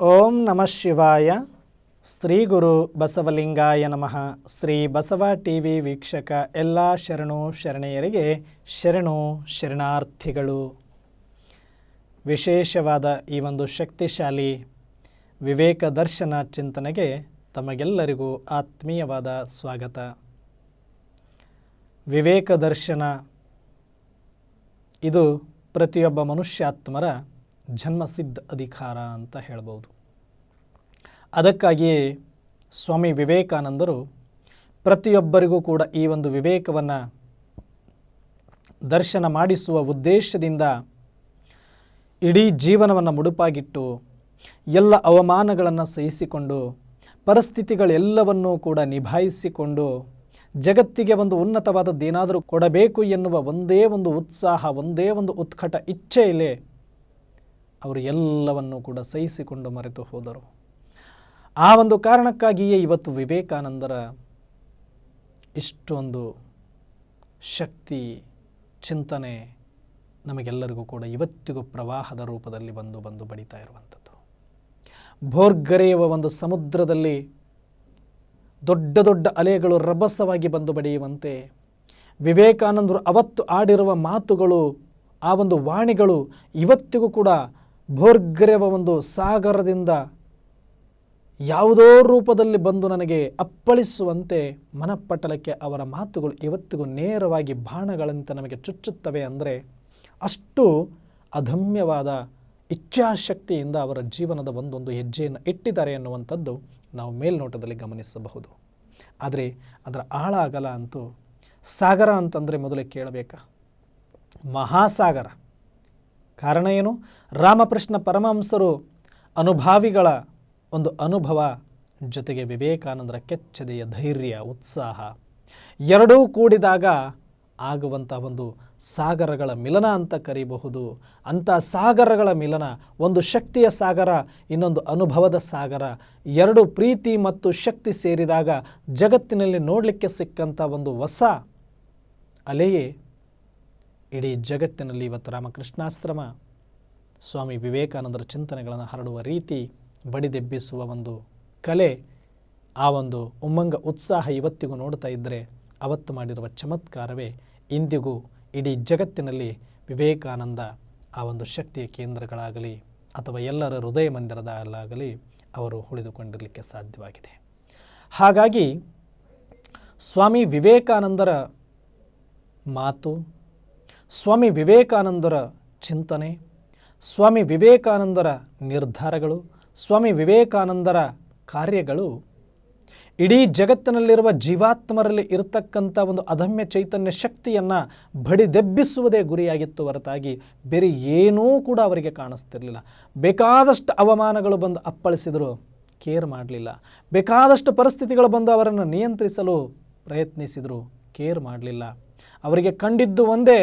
ಓಂ ನಮಃ ಶಿವಾಯ. ಶ್ರೀ ಗುರು ಬಸವಲಿಂಗಾಯ ನಮಃ. ಶ್ರೀ ಬಸವ ಟಿ ವಿ ವೀಕ್ಷಕ ಎಲ್ಲ ಶರಣು ಶರಣೆಯರಿಗೆ ಶರಣು ಶರಣಾರ್ಥಿಗಳು. ವಿಶೇಷವಾದ ಈ ಒಂದು ಶಕ್ತಿಶಾಲಿ ವಿವೇಕ ದರ್ಶನ ಚಿಂತನೆಗೆ ತಮಗೆಲ್ಲರಿಗೂ ಆತ್ಮೀಯವಾದ ಸ್ವಾಗತ. ವಿವೇಕ ದರ್ಶನ ಇದು ಪ್ರತಿಯೊಬ್ಬ ಮನುಷ್ಯಾತ್ಮರ ಜನ್ಮಸಿದ್ಧ ಅಧಿಕಾರ ಅಂತ ಹೇಳ್ಬೋದು. ಅದಕ್ಕಾಗಿಯೇ ಸ್ವಾಮಿ ವಿವೇಕಾನಂದರು ಪ್ರತಿಯೊಬ್ಬರಿಗೂ ಕೂಡ ಈ ಒಂದು ವಿವೇಕವನ್ನು ದರ್ಶನ ಮಾಡಿಸುವ ಉದ್ದೇಶದಿಂದ ಇಡೀ ಜೀವನವನ್ನು ಮುಡುಪಾಗಿಟ್ಟು ಎಲ್ಲ ಅವಮಾನಗಳನ್ನು ಸಹಿಸಿಕೊಂಡು ಪರಿಸ್ಥಿತಿಗಳೆಲ್ಲವನ್ನೂ ಕೂಡ ನಿಭಾಯಿಸಿಕೊಂಡು ಜಗತ್ತಿಗೆ ಒಂದು ಉನ್ನತವಾದದ್ದೇನಾದರೂ ಕೊಡಬೇಕು ಎನ್ನುವ ಒಂದೇ ಒಂದು ಉತ್ಸಾಹ, ಒಂದೇ ಒಂದು ಉತ್ಕಟ ಇಚ್ಛೆಯಲ್ಲೇ ಅವರು ಎಲ್ಲವನ್ನೂ ಕೂಡ ಸಹಿಸಿಕೊಂಡು ಮರೆತು ಹೋದರು. ಆ ಒಂದು ಕಾರಣಕ್ಕಾಗಿಯೇ ಇವತ್ತು ವಿವೇಕಾನಂದರ ಇಷ್ಟೊಂದು ಶಕ್ತಿ, ಚಿಂತನೆ ನಮಗೆಲ್ಲರಿಗೂ ಕೂಡ ಇವತ್ತಿಗೂ ಪ್ರವಾಹದ ರೂಪದಲ್ಲಿ ಬಂದು ಬಂದು ಬಡಿತಾ ಇರುವಂಥದ್ದು. ಭೋರ್ಗರೆಯುವ ಒಂದು ಸಮುದ್ರದಲ್ಲಿ ದೊಡ್ಡ ದೊಡ್ಡ ಅಲೆಗಳು ರಭಸವಾಗಿ ಬಂದು ಬಡಿಯುವಂತೆ ವಿವೇಕಾನಂದರು ಅವತ್ತು ಆಡಿರುವ ಮಾತುಗಳು, ಆ ಒಂದು ವಾಣಿಗಳು ಇವತ್ತಿಗೂ ಕೂಡ ಭೋರ್ಗರೆಯುವ ಒಂದು ಸಾಗರದಿಂದ ಯಾವುದೋ ರೂಪದಲ್ಲಿ ಬಂದು ನನಗೆ ಅಪ್ಪಳಿಸುವಂತೆ ಮನಪಟಲಕ್ಕೆ ಅವರ ಮಾತುಗಳು ಇವತ್ತಿಗೂ ನೇರವಾಗಿ ಬಾಣಗಳಂತೆ ನಮಗೆ ಚುಚ್ಚುತ್ತವೆ ಅಂದರೆ ಅಷ್ಟು ಅಧಮ್ಯವಾದ ಇಚ್ಛಾಶಕ್ತಿಯಿಂದ ಅವರ ಜೀವನದ ಒಂದೊಂದು ಹೆಜ್ಜೆಯನ್ನು ಇಟ್ಟಿದ್ದಾರೆ ಎನ್ನುವಂಥದ್ದು ನಾವು ಮೇಲ್ನೋಟದಲ್ಲಿ ಗಮನಿಸಬಹುದು. ಆದರೆ ಅದರ ಆಳ ಅಗಲ ಅಂತೂ ಸಾಗರ ಅಂತಂದರೆ ಮೊದಲೇ ಕೇಳಬೇಕಾ? ಮಹಾಸಾಗರ. ಕಾರಣ ಏನು? ರಾಮಕೃಷ್ಣ ಪರಮಹಂಸರು ಅನುಭಾವಿಗಳ ಒಂದು ಅನುಭವ ಜೊತೆಗೆ ವಿವೇಕಾನಂದರ ಕೆಚ್ಚದೆಯ ಧೈರ್ಯ, ಉತ್ಸಾಹ ಎರಡೂ ಕೂಡಿದಾಗ ಆಗುವಂಥ ಒಂದು ಸಾಗರಗಳ ಮಿಲನ ಅಂತ ಕರೀಬಹುದು. ಅಂಥ ಸಾಗರಗಳ ಮಿಲನ, ಒಂದು ಶಕ್ತಿಯ ಸಾಗರ, ಇನ್ನೊಂದು ಅನುಭವದ ಸಾಗರ, ಎರಡು ಪ್ರೀತಿ ಮತ್ತು ಶಕ್ತಿ ಸೇರಿದಾಗ ಜಗತ್ತಿನಲ್ಲಿ ನೋಡಲಿಕ್ಕೆ ಸಿಕ್ಕಂಥ ಒಂದು ಹೊಸ ಅಲೆಯೇ ಇಡೀ ಜಗತ್ತಿನಲ್ಲಿ ಇವತ್ತು ರಾಮಕೃಷ್ಣಾಶ್ರಮ ಸ್ವಾಮಿ ವಿವೇಕಾನಂದರ ಚಿಂತನೆಗಳನ್ನು ಹರಡುವ ರೀತಿ ಬಡಿದೆಬ್ಬಿಸುವ ಒಂದು ಕಲೆ, ಆ ಒಂದು ಉಮ್ಮಂಗ ಉತ್ಸಾಹ ಇವತ್ತಿಗೂ ನೋಡ್ತಾ ಇದ್ದರೆ ಅವತ್ತು ಮಾಡಿರುವ ಚಮತ್ಕಾರವೇ ಇಂದಿಗೂ ಇಡೀ ಜಗತ್ತಿನಲ್ಲಿ ವಿವೇಕಾನಂದ ಆ ಒಂದು ಶಕ್ತಿಯ ಕೇಂದ್ರಗಳಾಗಲಿ ಅಥವಾ ಎಲ್ಲರ ಹೃದಯ ಮಂದಿರದಲ್ಲಾಗಲಿ ಅವರು ಉಳಿದುಕೊಂಡಿರಲಿಕ್ಕೆ ಸಾಧ್ಯವಾಗಿದೆ. ಹಾಗಾಗಿ ಸ್ವಾಮಿ ವಿವೇಕಾನಂದರ ಮಾತು ಸ್ವಾಮಿ ವಿವೇಕಾನಂದರ ಚಿಂತನೆ, ಸ್ವಾಮಿ ವಿವೇಕಾನಂದರ ನಿರ್ಧಾರಗಳು, ಸ್ವಾಮಿ ವಿವೇಕಾನಂದರ ಕಾರ್ಯಗಳು. ಇಡೀ ಜಗತ್ತಿನಲ್ಲಿರುವ ಜೀವಾತ್ಮರಲ್ಲಿ ಇರತಕ್ಕಂಥ ಒಂದು ಅದಮ್ಯ ಚೈತನ್ಯ ಶಕ್ತಿಯನ್ನು ಬಡಿದೆಬ್ಬಿಸುವುದೇ ಗುರಿಯಾಗಿತ್ತು ಹೊರತಾಗಿ ಬೇರೆ ಏನೂ ಕೂಡ ಅವರಿಗೆ ಕಾಣಿಸ್ತಿರಲಿಲ್ಲ. ಬೇಕಾದಷ್ಟು ಅವಮಾನಗಳು ಬಂದು ಅಪ್ಪಳಿಸಿದರು, ಕೇರ್ ಮಾಡಲಿಲ್ಲ. ಬೇಕಾದಷ್ಟು ಪರಿಸ್ಥಿತಿಗಳು ಬಂದು ಅವರನ್ನು ನಿಯಂತ್ರಿಸಲು ಪ್ರಯತ್ನಿಸಿದರು, ಕೇರ್ ಮಾಡಲಿಲ್ಲ. ಅವರಿಗೆ ಕಂಡಿದ್ದು ಒಂದೇ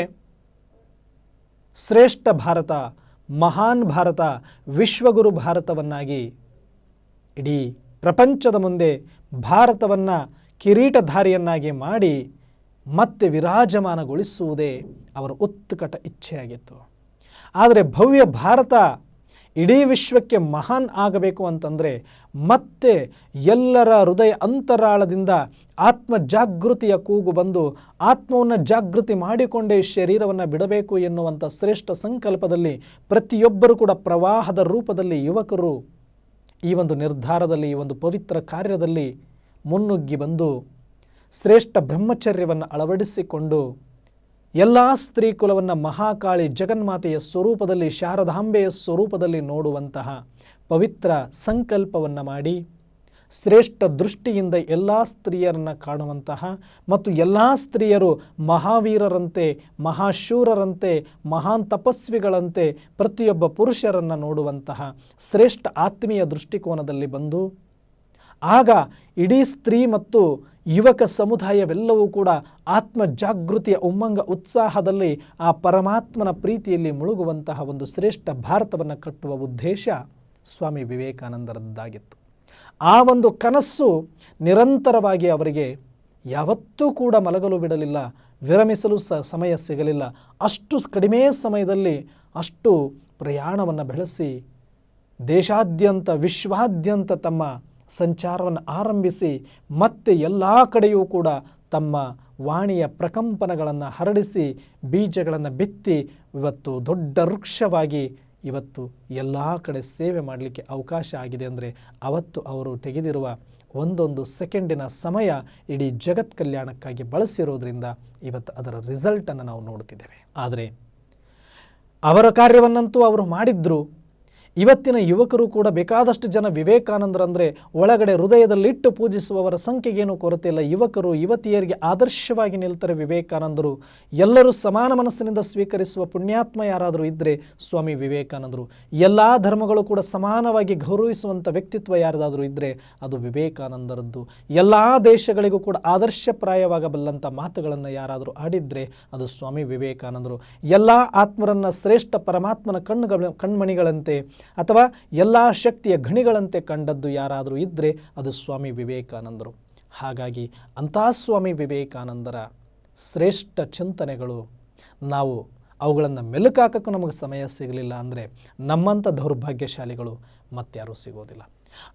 ಶ್ರೇಷ್ಠ ಭಾರತ, ಮಹಾನ್ ಭಾರತ, ವಿಶ್ವಗುರು ಭಾರತವನ್ನಾಗಿ ಇಡೀ ಪ್ರಪಂಚದ ಮುಂದೆ ಭಾರತವನ್ನು ಕಿರೀಟಧಾರಿಯನ್ನಾಗಿ ಮಾಡಿ ಮತ್ತೆ ವಿರಾಜಮಾನಗೊಳಿಸುವುದೇ ಅವರ ಉತ್ಕಟ ಇಚ್ಛೆಯಾಗಿತ್ತು. ಆದರೆ ಭವ್ಯ ಭಾರತ ಇಡೀ ವಿಶ್ವಕ್ಕೆ ಮಹಾನ್ ಆಗಬೇಕು ಅಂತಂದರೆ ಮತ್ತೆ ಎಲ್ಲರ ಹೃದಯ ಅಂತರಾಳದಿಂದ ಆತ್ಮ ಜಾಗೃತಿಯ ಕೂಗು ಬಂದು ಆತ್ಮವನ್ನು ಜಾಗೃತಿ ಮಾಡಿಕೊಂಡೇ ಶರೀರವನ್ನು ಬಿಡಬೇಕು ಎನ್ನುವಂಥ ಶ್ರೇಷ್ಠ ಸಂಕಲ್ಪದಲ್ಲಿ ಪ್ರತಿಯೊಬ್ಬರು ಕೂಡ ಪ್ರವಾಹದ ರೂಪದಲ್ಲಿ ಯುವಕರು ಈ ಒಂದು ನಿರ್ಧಾರದಲ್ಲಿ, ಈ ಒಂದು ಪವಿತ್ರ ಕಾರ್ಯದಲ್ಲಿ ಮುನ್ನುಗ್ಗಿ ಬಂದು ಶ್ರೇಷ್ಠ ಬ್ರಹ್ಮಚರ್ಯವನ್ನು ಅಳವಡಿಸಿಕೊಂಡು ಎಲ್ಲ ಸ್ತ್ರೀ ಕುಲವನ್ನು ಮಹಾಕಾಳಿ ಜಗನ್ಮಾತೆಯ ಸ್ವರೂಪದಲ್ಲಿ, ಶಾರದಾಂಬೆಯ ಸ್ವರೂಪದಲ್ಲಿ ನೋಡುವಂತಹ ಪವಿತ್ರ ಸಂಕಲ್ಪವನ್ನು ಮಾಡಿ, ಶ್ರೇಷ್ಠ ದೃಷ್ಟಿಯಿಂದ ಎಲ್ಲ ಸ್ತ್ರೀಯರನ್ನು ಕಾಣುವಂತಹ ಮತ್ತು ಎಲ್ಲ ಸ್ತ್ರೀಯರು ಮಹಾವೀರರಂತೆ, ಮಹಾಶೂರರಂತೆ, ಮಹಾನ್ ತಪಸ್ವಿಗಳಂತೆ ಪ್ರತಿಯೊಬ್ಬ ಪುರುಷರನ್ನು ನೋಡುವಂತಹ ಶ್ರೇಷ್ಠ ಆತ್ಮೀಯ ದೃಷ್ಟಿಕೋನದಲ್ಲಿ ಬಂದು, ಆಗ ಇಡೀ ಸ್ತ್ರೀ ಮತ್ತು ಯುವಕ ಸಮುದಾಯವೆಲ್ಲವೂ ಕೂಡ ಆತ್ಮ ಜಾಗೃತಿಯ ಉಮ್ಮಂಗ ಉತ್ಸಾಹದಲ್ಲಿ ಆ ಪರಮಾತ್ಮನ ಪ್ರೀತಿಯಲ್ಲಿ ಮುಳುಗುವಂತಹ ಒಂದು ಶ್ರೇಷ್ಠ ಭಾರತವನ್ನು ಕಟ್ಟುವ ಉದ್ದೇಶ ಸ್ವಾಮಿ ವಿವೇಕಾನಂದರದ್ದಾಗಿತ್ತು. ಆ ಒಂದು ಕನಸ್ಸು ನಿರಂತರವಾಗಿ ಅವರಿಗೆ ಯಾವತ್ತೂ ಕೂಡ ಮಲಗಲು ಬಿಡಲಿಲ್ಲ, ವಿರಮಿಸಲು ಸ ಸಮಯ ಸಿಗಲಿಲ್ಲ. ಅಷ್ಟು ಕಡಿಮೆ ಸಮಯದಲ್ಲಿ ಅಷ್ಟು ಪ್ರಯಾಣವನ್ನು ಬೆಳೆಸಿ ದೇಶಾದ್ಯಂತ, ವಿಶ್ವಾದ್ಯಂತ ತಮ್ಮ ಸಂಚಾರವನ್ನು ಆರಂಭಿಸಿ ಮತ್ತೆ ಎಲ್ಲ ಕಡೆಯೂ ಕೂಡ ತಮ್ಮ ವಾಣಿಯ ಪ್ರಕಂಪನಗಳನ್ನು ಹರಡಿಸಿ, ಬೀಜಗಳನ್ನು ಬಿತ್ತಿ, ಇವತ್ತು ದೊಡ್ಡ ವೃಕ್ಷವಾಗಿ ಇವತ್ತು ಎಲ್ಲ ಕಡೆ ಸೇವೆ ಮಾಡಲಿಕ್ಕೆ ಅವಕಾಶ ಆಗಿದೆ ಅಂದರೆ ಅವತ್ತು ಅವರು ತೆಗೆದಿರುವ ಒಂದೊಂದು ಸೆಕೆಂಡಿನ ಸಮಯ ಇಡೀ ಜಗತ್ ಕಲ್ಯಾಣಕ್ಕಾಗಿ ಬಳಸಿರೋದ್ರಿಂದ ಇವತ್ತು ಅದರ ರಿಸಲ್ಟನ್ನು ನಾವು ನೋಡ್ತಿದ್ದೇವೆ. ಆದರೆ ಅವರ ಕಾರ್ಯವನ್ನಂತೂ ಅವರು ಮಾಡಿದ್ರು. ಇವತ್ತಿನ ಯುವಕರು ಕೂಡ ಬೇಕಾದಷ್ಟು ಜನ ವಿವೇಕಾನಂದರಂದರೆ ಒಳಗಡೆ ಹೃದಯದಲ್ಲಿಟ್ಟು ಪೂಜಿಸುವವರ ಸಂಖ್ಯೆಗೇನು ಕೊರತೆ ಇಲ್ಲ. ಯುವಕರು, ಯುವತಿಯರಿಗೆ ಆದರ್ಶವಾಗಿ ನಿಲ್ತಾರೆ ವಿವೇಕಾನಂದರು. ಎಲ್ಲರೂ ಸಮಾನ ಮನಸ್ಸಿನಿಂದ ಸ್ವೀಕರಿಸುವ ಪುಣ್ಯಾತ್ಮ ಯಾರಾದರೂ ಇದ್ದರೆ ಸ್ವಾಮಿ ವಿವೇಕಾನಂದರು. ಎಲ್ಲ ಧರ್ಮಗಳು ಕೂಡ ಸಮಾನವಾಗಿ ಗೌರವಿಸುವಂಥ ವ್ಯಕ್ತಿತ್ವ ಯಾರದಾದರೂ ಇದ್ದರೆ ಅದು ವಿವೇಕಾನಂದರದ್ದು. ಎಲ್ಲ ದೇಶಗಳಿಗೂ ಕೂಡ ಆದರ್ಶಪ್ರಾಯವಾಗಬಲ್ಲಂಥ ಮಾತುಗಳನ್ನು ಯಾರಾದರೂ ಆಡಿದರೆ ಅದು ಸ್ವಾಮಿ ವಿವೇಕಾನಂದರು. ಎಲ್ಲ ಆತ್ಮರನ್ನು ಶ್ರೇಷ್ಠ ಪರಮಾತ್ಮನ ಕಣ್ಣುಗಳ, ಕಣ್ಮಣಿಗಳಂತೆ ಅಥವಾ ಎಲ್ಲ ಶಕ್ತಿಯ ಗಣಿಗಳಂತೆ ಕಂಡದ್ದು ಯಾರಾದರೂ ಇದ್ದರೆ ಅದು ಸ್ವಾಮಿ ವಿವೇಕಾನಂದರು. ಹಾಗಾಗಿ ಅಂಥ ಸ್ವಾಮಿ ವಿವೇಕಾನಂದರ ಶ್ರೇಷ್ಠ ಚಿಂತನೆಗಳು ನಾವು ಅವುಗಳನ್ನು ಮೆಲುಕಾಕಕ್ಕೂ ನಮಗೆ ಸಮಯ ಸಿಗಲಿಲ್ಲ ಅಂದರೆ ನಮ್ಮಂಥ ದೌರ್ಭಾಗ್ಯಶಾಲಿಗಳು ಮತ್ತಾರೂ ಸಿಗೋದಿಲ್ಲ.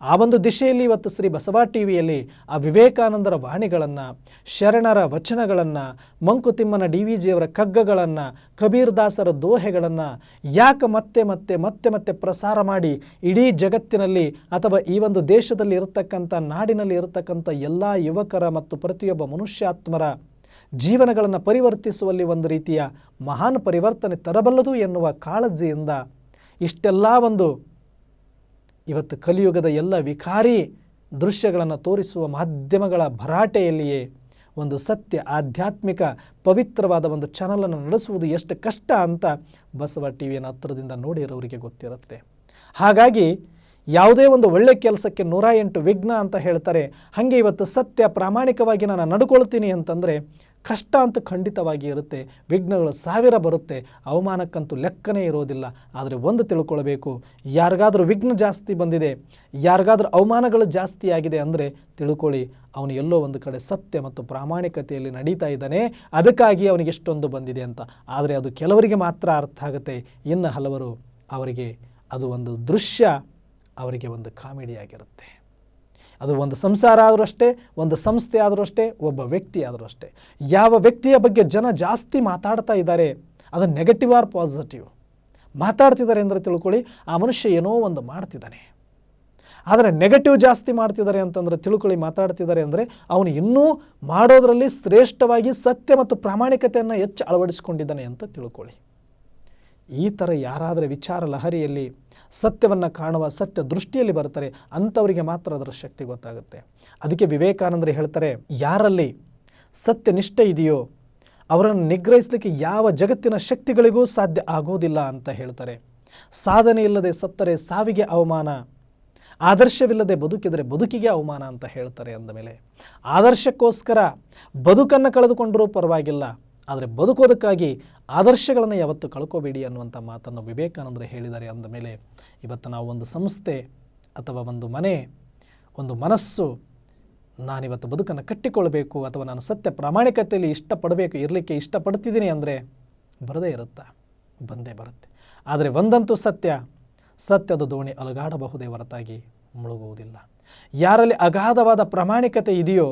ಆ ಒಂದು ದಿಶೆಯಲ್ಲಿ ಇವತ್ತು ಶ್ರೀ ಬಸವ ಟಿ ವಿಯಲ್ಲಿ ಆ ವಿವೇಕಾನಂದರ ವಾಣಿಗಳನ್ನು, ಶರಣರ ವಚನಗಳನ್ನು, ಮಂಕುತಿಮ್ಮನ ಡಿ ವಿ ಜಿಯವರ ಕಗ್ಗಗಳನ್ನು, ಕಬೀರ್ ದಾಸರ ದೋಹೆಗಳನ್ನು ಯಾಕೆ ಮತ್ತೆ ಮತ್ತೆ ಮತ್ತೆ ಮತ್ತೆ ಪ್ರಸಾರ ಮಾಡಿ ಇಡೀ ಜಗತ್ತಿನಲ್ಲಿ ಅಥವಾ ಈ ಒಂದು ದೇಶದಲ್ಲಿ ಇರತಕ್ಕಂಥ ನಾಡಿನಲ್ಲಿ ಇರತಕ್ಕಂಥ ಎಲ್ಲ ಯುವಕರ ಮತ್ತು ಪ್ರತಿಯೊಬ್ಬ ಮನುಷ್ಯಾತ್ಮರ ಜೀವನಗಳನ್ನು ಪರಿವರ್ತಿಸುವಲ್ಲಿ ಒಂದು ರೀತಿಯ ಮಹಾನ್ ಪರಿವರ್ತನೆ ತರಬಲ್ಲದು ಎನ್ನುವ ಕಾಳಜಿಯಿಂದ ಇಷ್ಟೆಲ್ಲ ಒಂದು ಇವತ್ತು ಕಲಿಯುಗದ ಎಲ್ಲ ವಿಕಾರಿ ದೃಶ್ಯಗಳನ್ನು ತೋರಿಸುವ ಮಾಧ್ಯಮಗಳ ಭರಾಟೆಯಲ್ಲಿಯೇ ಒಂದು ಸತ್ಯ ಆಧ್ಯಾತ್ಮಿಕ ಪವಿತ್ರವಾದ ಒಂದು ಚಾನಲನ್ನು ನಡೆಸುವುದು ಎಷ್ಟು ಕಷ್ಟ ಅಂತ ಬಸವ ಟಿ ವಿಯನ್ನು ಹತ್ತಿರದಿಂದ ನೋಡಿರೋರಿಗೆ ಗೊತ್ತಿರುತ್ತೆ. ಹಾಗಾಗಿ ಯಾವುದೇ ಒಂದು ಒಳ್ಳೆ ಕೆಲಸಕ್ಕೆ ನೂರ ಎಂಟು ವಿಘ್ನ ಅಂತ ಹೇಳ್ತಾರೆ, ಹಾಗೆ ಇವತ್ತು ಸತ್ಯ ಪ್ರಾಮಾಣಿಕವಾಗಿ ನಾನು ನಡ್ಕೊಳ್ತೀನಿ ಅಂತಂದರೆ ಕಷ್ಟ ಅಂತೂ ಖಂಡಿತವಾಗಿ ಇರುತ್ತೆ. ವಿಘ್ನಗಳು ಸಾವಿರ ಬರುತ್ತೆ. ಅವಮಾನಕ್ಕಂತೂ ಲೆಕ್ಕನೇ ಇರೋದಿಲ್ಲ. ಆದರೆ ಒಂದು ತಿಳ್ಕೊಳ್ಬೇಕು. ಯಾರಿಗಾದರೂ ವಿಘ್ನ ಜಾಸ್ತಿ ಬಂದಿದೆ, ಯಾರಿಗಾದರೂ ಅವಮಾನಗಳು ಜಾಸ್ತಿ ಆಗಿದೆ ಅಂದರೆ ತಿಳ್ಕೊಳ್ಳಿ. ಅವನು ಎಲ್ಲೋ ಒಂದು ಕಡೆ ಸತ್ಯ ಮತ್ತು ಪ್ರಾಮಾಣಿಕತೆಯಲ್ಲಿ ನಡೀತಾ ಇದ್ದಾನೆ. ಅದಕ್ಕಾಗಿ ಅವನಿಗೆ ಎಷ್ಟೊಂದು ಬಂದಿದೆ ಅಂತ. ಆದರೆ ಅದು ಕೆಲವರಿಗೆ ಮಾತ್ರ ಅರ್ಥ ಆಗುತ್ತೆ. ಇನ್ನು ಹಲವರು ಅವರಿಗೆ ಅದು ಒಂದು ದೃಶ್ಯ, ಅವರಿಗೆ ಒಂದು ಕಾಮಿಡಿ ಆಗಿರುತ್ತೆ ಅದು ಒಂದು ಸಂಸಾರ ಆದರೂ ಅಷ್ಟೇ, ಒಂದು ಸಂಸ್ಥೆ ಆದರೂ ಅಷ್ಟೇ, ಒಬ್ಬ ವ್ಯಕ್ತಿ ಆದರೂ ಅಷ್ಟೇ. ಯಾವ ವ್ಯಕ್ತಿಯ ಬಗ್ಗೆ ಜನ ಜಾಸ್ತಿ ಮಾತಾಡ್ತಾ ಇದ್ದಾರೆ, ಅದು ನೆಗೆಟಿವ್ ಆರ್ ಪಾಸಿಟಿವ್ ಮಾತಾಡ್ತಿದ್ದಾರೆ ಅಂದರೆ ತಿಳ್ಕೊಳ್ಳಿ, ಆ ಮನುಷ್ಯ ಏನೋ ಒಂದು ಮಾಡ್ತಿದ್ದಾನೆ. ಆದರೆ ನೆಗೆಟಿವ್ ಜಾಸ್ತಿ ಮಾಡ್ತಿದ್ದಾರೆ ಅಂತಂದರೆ ತಿಳ್ಕೊಳ್ಳಿ, ಮಾತಾಡ್ತಿದ್ದಾರೆ ಅಂದರೆ ಅವನು ಇನ್ನೂ ಮಾಡೋದರಲ್ಲಿ ಶ್ರೇಷ್ಠವಾಗಿ ಸತ್ಯ ಮತ್ತು ಪ್ರಾಮಾಣಿಕತೆಯನ್ನು ಹೆಚ್ಚು ಅಳವಡಿಸಿಕೊಂಡಿದ್ದಾನೆ ಅಂತ ತಿಳ್ಕೊಳ್ಳಿ. ಈ ಥರ ಯಾರಾದರೆ ವಿಚಾರ ಲಹರಿಯಲ್ಲಿ ಸತ್ಯವನ್ನು ಕಾಣುವ ಸತ್ಯ ದೃಷ್ಟಿಯಲ್ಲಿ ಬರ್ತಾರೆ ಅಂಥವರಿಗೆ ಮಾತ್ರ ಅದರ ಶಕ್ತಿ ಗೊತ್ತಾಗುತ್ತೆ. ಅದಕ್ಕೆ ವಿವೇಕಾನಂದರು ಹೇಳ್ತಾರೆ, ಯಾರಲ್ಲಿ ಸತ್ಯನಿಷ್ಠೆ ಇದೆಯೋ ಅವರನ್ನು ನಿಗ್ರಹಿಸಲಿಕ್ಕೆ ಯಾವ ಜಗತ್ತಿನ ಶಕ್ತಿಗಳಿಗೂ ಸಾಧ್ಯ ಆಗೋದಿಲ್ಲ ಅಂತ ಹೇಳ್ತಾರೆ. ಸಾಧನೆ ಇಲ್ಲದೆ ಸತ್ತರೆ ಸಾವಿಗೆ ಅವಮಾನ, ಆದರ್ಶವಿಲ್ಲದೆ ಬದುಕಿದರೆ ಬದುಕಿಗೆ ಅವಮಾನ ಅಂತ ಹೇಳ್ತಾರೆ ಅಂದಮೇಲೆ ಆದರ್ಶಕ್ಕೋಸ್ಕರ ಬದುಕನ್ನು ಕಳೆದುಕೊಂಡರೂ ಪರವಾಗಿಲ್ಲ, ಆದರೆ ಬದುಕೋದಕ್ಕಾಗಿ ಆದರ್ಶಗಳನ್ನು ಯಾವತ್ತು ಕಳ್ಕೋಬೇಡಿ ಅನ್ನುವಂಥ ಮಾತನ್ನು ವಿವೇಕಾನಂದರು ಹೇಳಿದ್ದಾರೆ ಅಂದ ಮೇಲೆ. ಇವತ್ತು ನಾವು ಒಂದು ಸಂಸ್ಥೆ ಅಥವಾ ಒಂದು ಮನೆ, ಒಂದು ಮನಸ್ಸು ನಾನಿವತ್ತು ಬದುಕನ್ನು ಕಟ್ಟಿಕೊಳ್ಬೇಕು ಅಥವಾ ನಾನು ಸತ್ಯ ಪ್ರಾಮಾಣಿಕತೆಯಲ್ಲಿ ಇಷ್ಟಪಡಬೇಕು, ಇರಲಿಕ್ಕೆ ಇಷ್ಟಪಡ್ತಿದ್ದೀನಿ ಅಂದರೆ ಬರದೇ ಇರುತ್ತಾ? ಬಂದೇ ಬರುತ್ತೆ. ಆದರೆ ಒಂದಂತೂ ಸತ್ಯ, ಸತ್ಯದ ದೋಣಿ ಅಲುಗಾಡಬಹುದೇ ಹೊರತಾಗಿ ಮುಳುಗುವುದಿಲ್ಲ. ಯಾರಲ್ಲಿ ಅಗಾಧವಾದ ಪ್ರಾಮಾಣಿಕತೆ ಇದೆಯೋ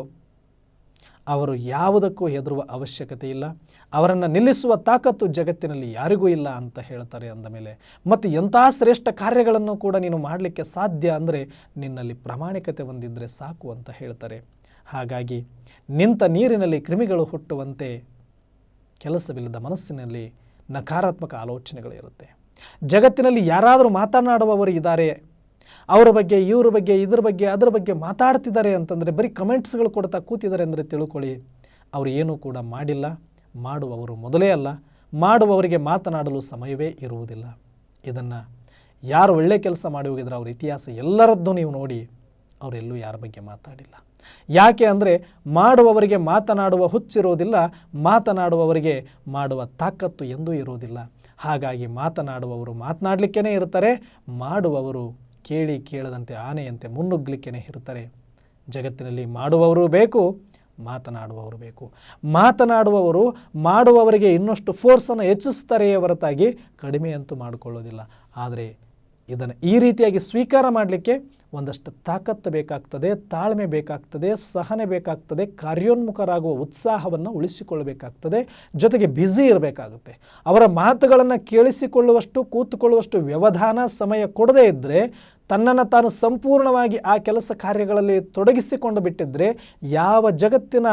ಅವರು ಯಾವುದಕ್ಕೂ ಹೆದರುವ ಅವಶ್ಯಕತೆ ಇಲ್ಲ. ಅವರನ್ನು ನಿಲ್ಲಿಸುವ ತಾಕತ್ತು ಜಗತ್ತಿನಲ್ಲಿ ಯಾರಿಗೂ ಇಲ್ಲ ಅಂತ ಹೇಳ್ತಾರೆ ಅಂದ ಮೇಲೆ, ಮತ್ತು ಎಂಥ ಶ್ರೇಷ್ಠ ಕಾರ್ಯಗಳನ್ನು ಕೂಡ ನೀನು ಮಾಡಲಿಕ್ಕೆ ಸಾಧ್ಯ ಅಂದರೆ ನಿನ್ನಲ್ಲಿ ಪ್ರಾಮಾಣಿಕತೆ ಹೊಂದಿದ್ದರೆ ಸಾಕು ಅಂತ ಹೇಳ್ತಾರೆ. ಹಾಗಾಗಿ ನಿಂತ ನೀರಿನಲ್ಲಿ ಕ್ರಿಮಿಗಳು ಹುಟ್ಟುವಂತೆ ಕೆಲಸವಿಲ್ಲದ ಮನಸ್ಸಿನಲ್ಲಿ ನಕಾರಾತ್ಮಕ ಆಲೋಚನೆಗಳಿರುತ್ತೆ ಜಗತ್ತಿನಲ್ಲಿ ಯಾರಾದರೂ ಮಾತನಾಡುವವರು ಇದ್ದಾರೆ ಅವರ ಬಗ್ಗೆ, ಇವ್ರ ಬಗ್ಗೆ, ಇದ್ರ ಬಗ್ಗೆ, ಅದರ ಬಗ್ಗೆ ಮಾತಾಡ್ತಿದ್ದಾರೆ ಅಂತಂದರೆ ಬರೀ ಕಮೆಂಟ್ಸ್ಗಳು ಕೊಡ್ತಾ ಕೂತಿದ್ದಾರೆ ಅಂದರೆ ತಿಳ್ಕೊಳ್ಳಿ. ಅವರು ಏನೂ ಕೂಡ ಮಾಡಿಲ್ಲ. ಮಾಡುವವರು ಮೊದಲೇ ಅಲ್ಲ. ಮಾಡುವವರಿಗೆ ಮಾತನಾಡಲು ಸಮಯವೇ ಇರುವುದಿಲ್ಲ. ಇದನ್ನು ಯಾರು ಒಳ್ಳೆ ಕೆಲಸ ಮಾಡಿ ಹೋಗಿದ್ರೆ ಅವ್ರ ಇತಿಹಾಸ ಎಲ್ಲರದ್ದು ನೀವು ನೋಡಿ ಅವರೆಲ್ಲೂ ಯಾರ ಬಗ್ಗೆ ಮಾತಾಡಿಲ್ಲ. ಯಾಕೆ ಅಂದರೆ ಮಾಡುವವರಿಗೆ ಮಾತನಾಡುವ ಹುಚ್ಚಿರೋದಿಲ್ಲ, ಮಾತನಾಡುವವರಿಗೆ ಮಾಡುವ ತಾಕತ್ತು ಎಂದೂ ಇರೋದಿಲ್ಲ ಹಾಗಾಗಿ ಮಾತನಾಡುವವರು ಮಾತನಾಡಲಿಕ್ಕೇ ಇರ್ತಾರೆ, ಮಾಡುವವರು ಕೇಳಿ ಕೇಳದಂತೆ ಆನೆಯಂತೆ ಮುನ್ನುಗ್ಲಿಕ್ಕೇ ಇರ್ತಾರೆ ಜಗತ್ತಿನಲ್ಲಿ ಮಾಡುವವರು ಬೇಕು, ಮಾತನಾಡುವವರು ಬೇಕು. ಮಾತನಾಡುವವರು ಮಾಡುವವರಿಗೆ ಇನ್ನಷ್ಟು ಫೋರ್ಸನ್ನು ಹೆಚ್ಚಿಸ್ತಾರೆಯೇ ಹೊರತಾಗಿ ಕಡಿಮೆಯಂತೂ ಮಾಡಿಕೊಳ್ಳೋದಿಲ್ಲ. ಆದರೆ ಇದನ್ನು ಈ ರೀತಿಯಾಗಿ ಸ್ವೀಕಾರ ಮಾಡಲಿಕ್ಕೆ ಒಂದಷ್ಟು ತಾಕತ್ತು ಬೇಕಾಗ್ತದೆ, ತಾಳ್ಮೆ ಬೇಕಾಗ್ತದೆ, ಸಹನೆ ಬೇಕಾಗ್ತದೆ, ಕಾರ್ಯೋನ್ಮುಖರಾಗುವ ಉತ್ಸಾಹವನ್ನು ಉಳಿಸಿಕೊಳ್ಳಬೇಕಾಗ್ತದೆ, ಜೊತೆಗೆ ಬ್ಯುಸಿ ಇರಬೇಕಾಗುತ್ತೆ. ಅವರ ಮಾತುಗಳನ್ನು ಕೇಳಿಸಿಕೊಳ್ಳುವಷ್ಟು, ಕೂತುಕೊಳ್ಳುವಷ್ಟು ವ್ಯವಧಾನ, ಸಮಯ ಕೊಡದೇ ಇದ್ದರೆ ತನ್ನನ್ನು ತಾನು ಸಂಪೂರ್ಣವಾಗಿ ಆ ಕೆಲಸ ಕಾರ್ಯಗಳಲ್ಲಿ ತೊಡಗಿಸಿಕೊಂಡು ಬಿಟ್ಟಿದ್ದರೆ ಯಾವ ಜಗತ್ತಿನ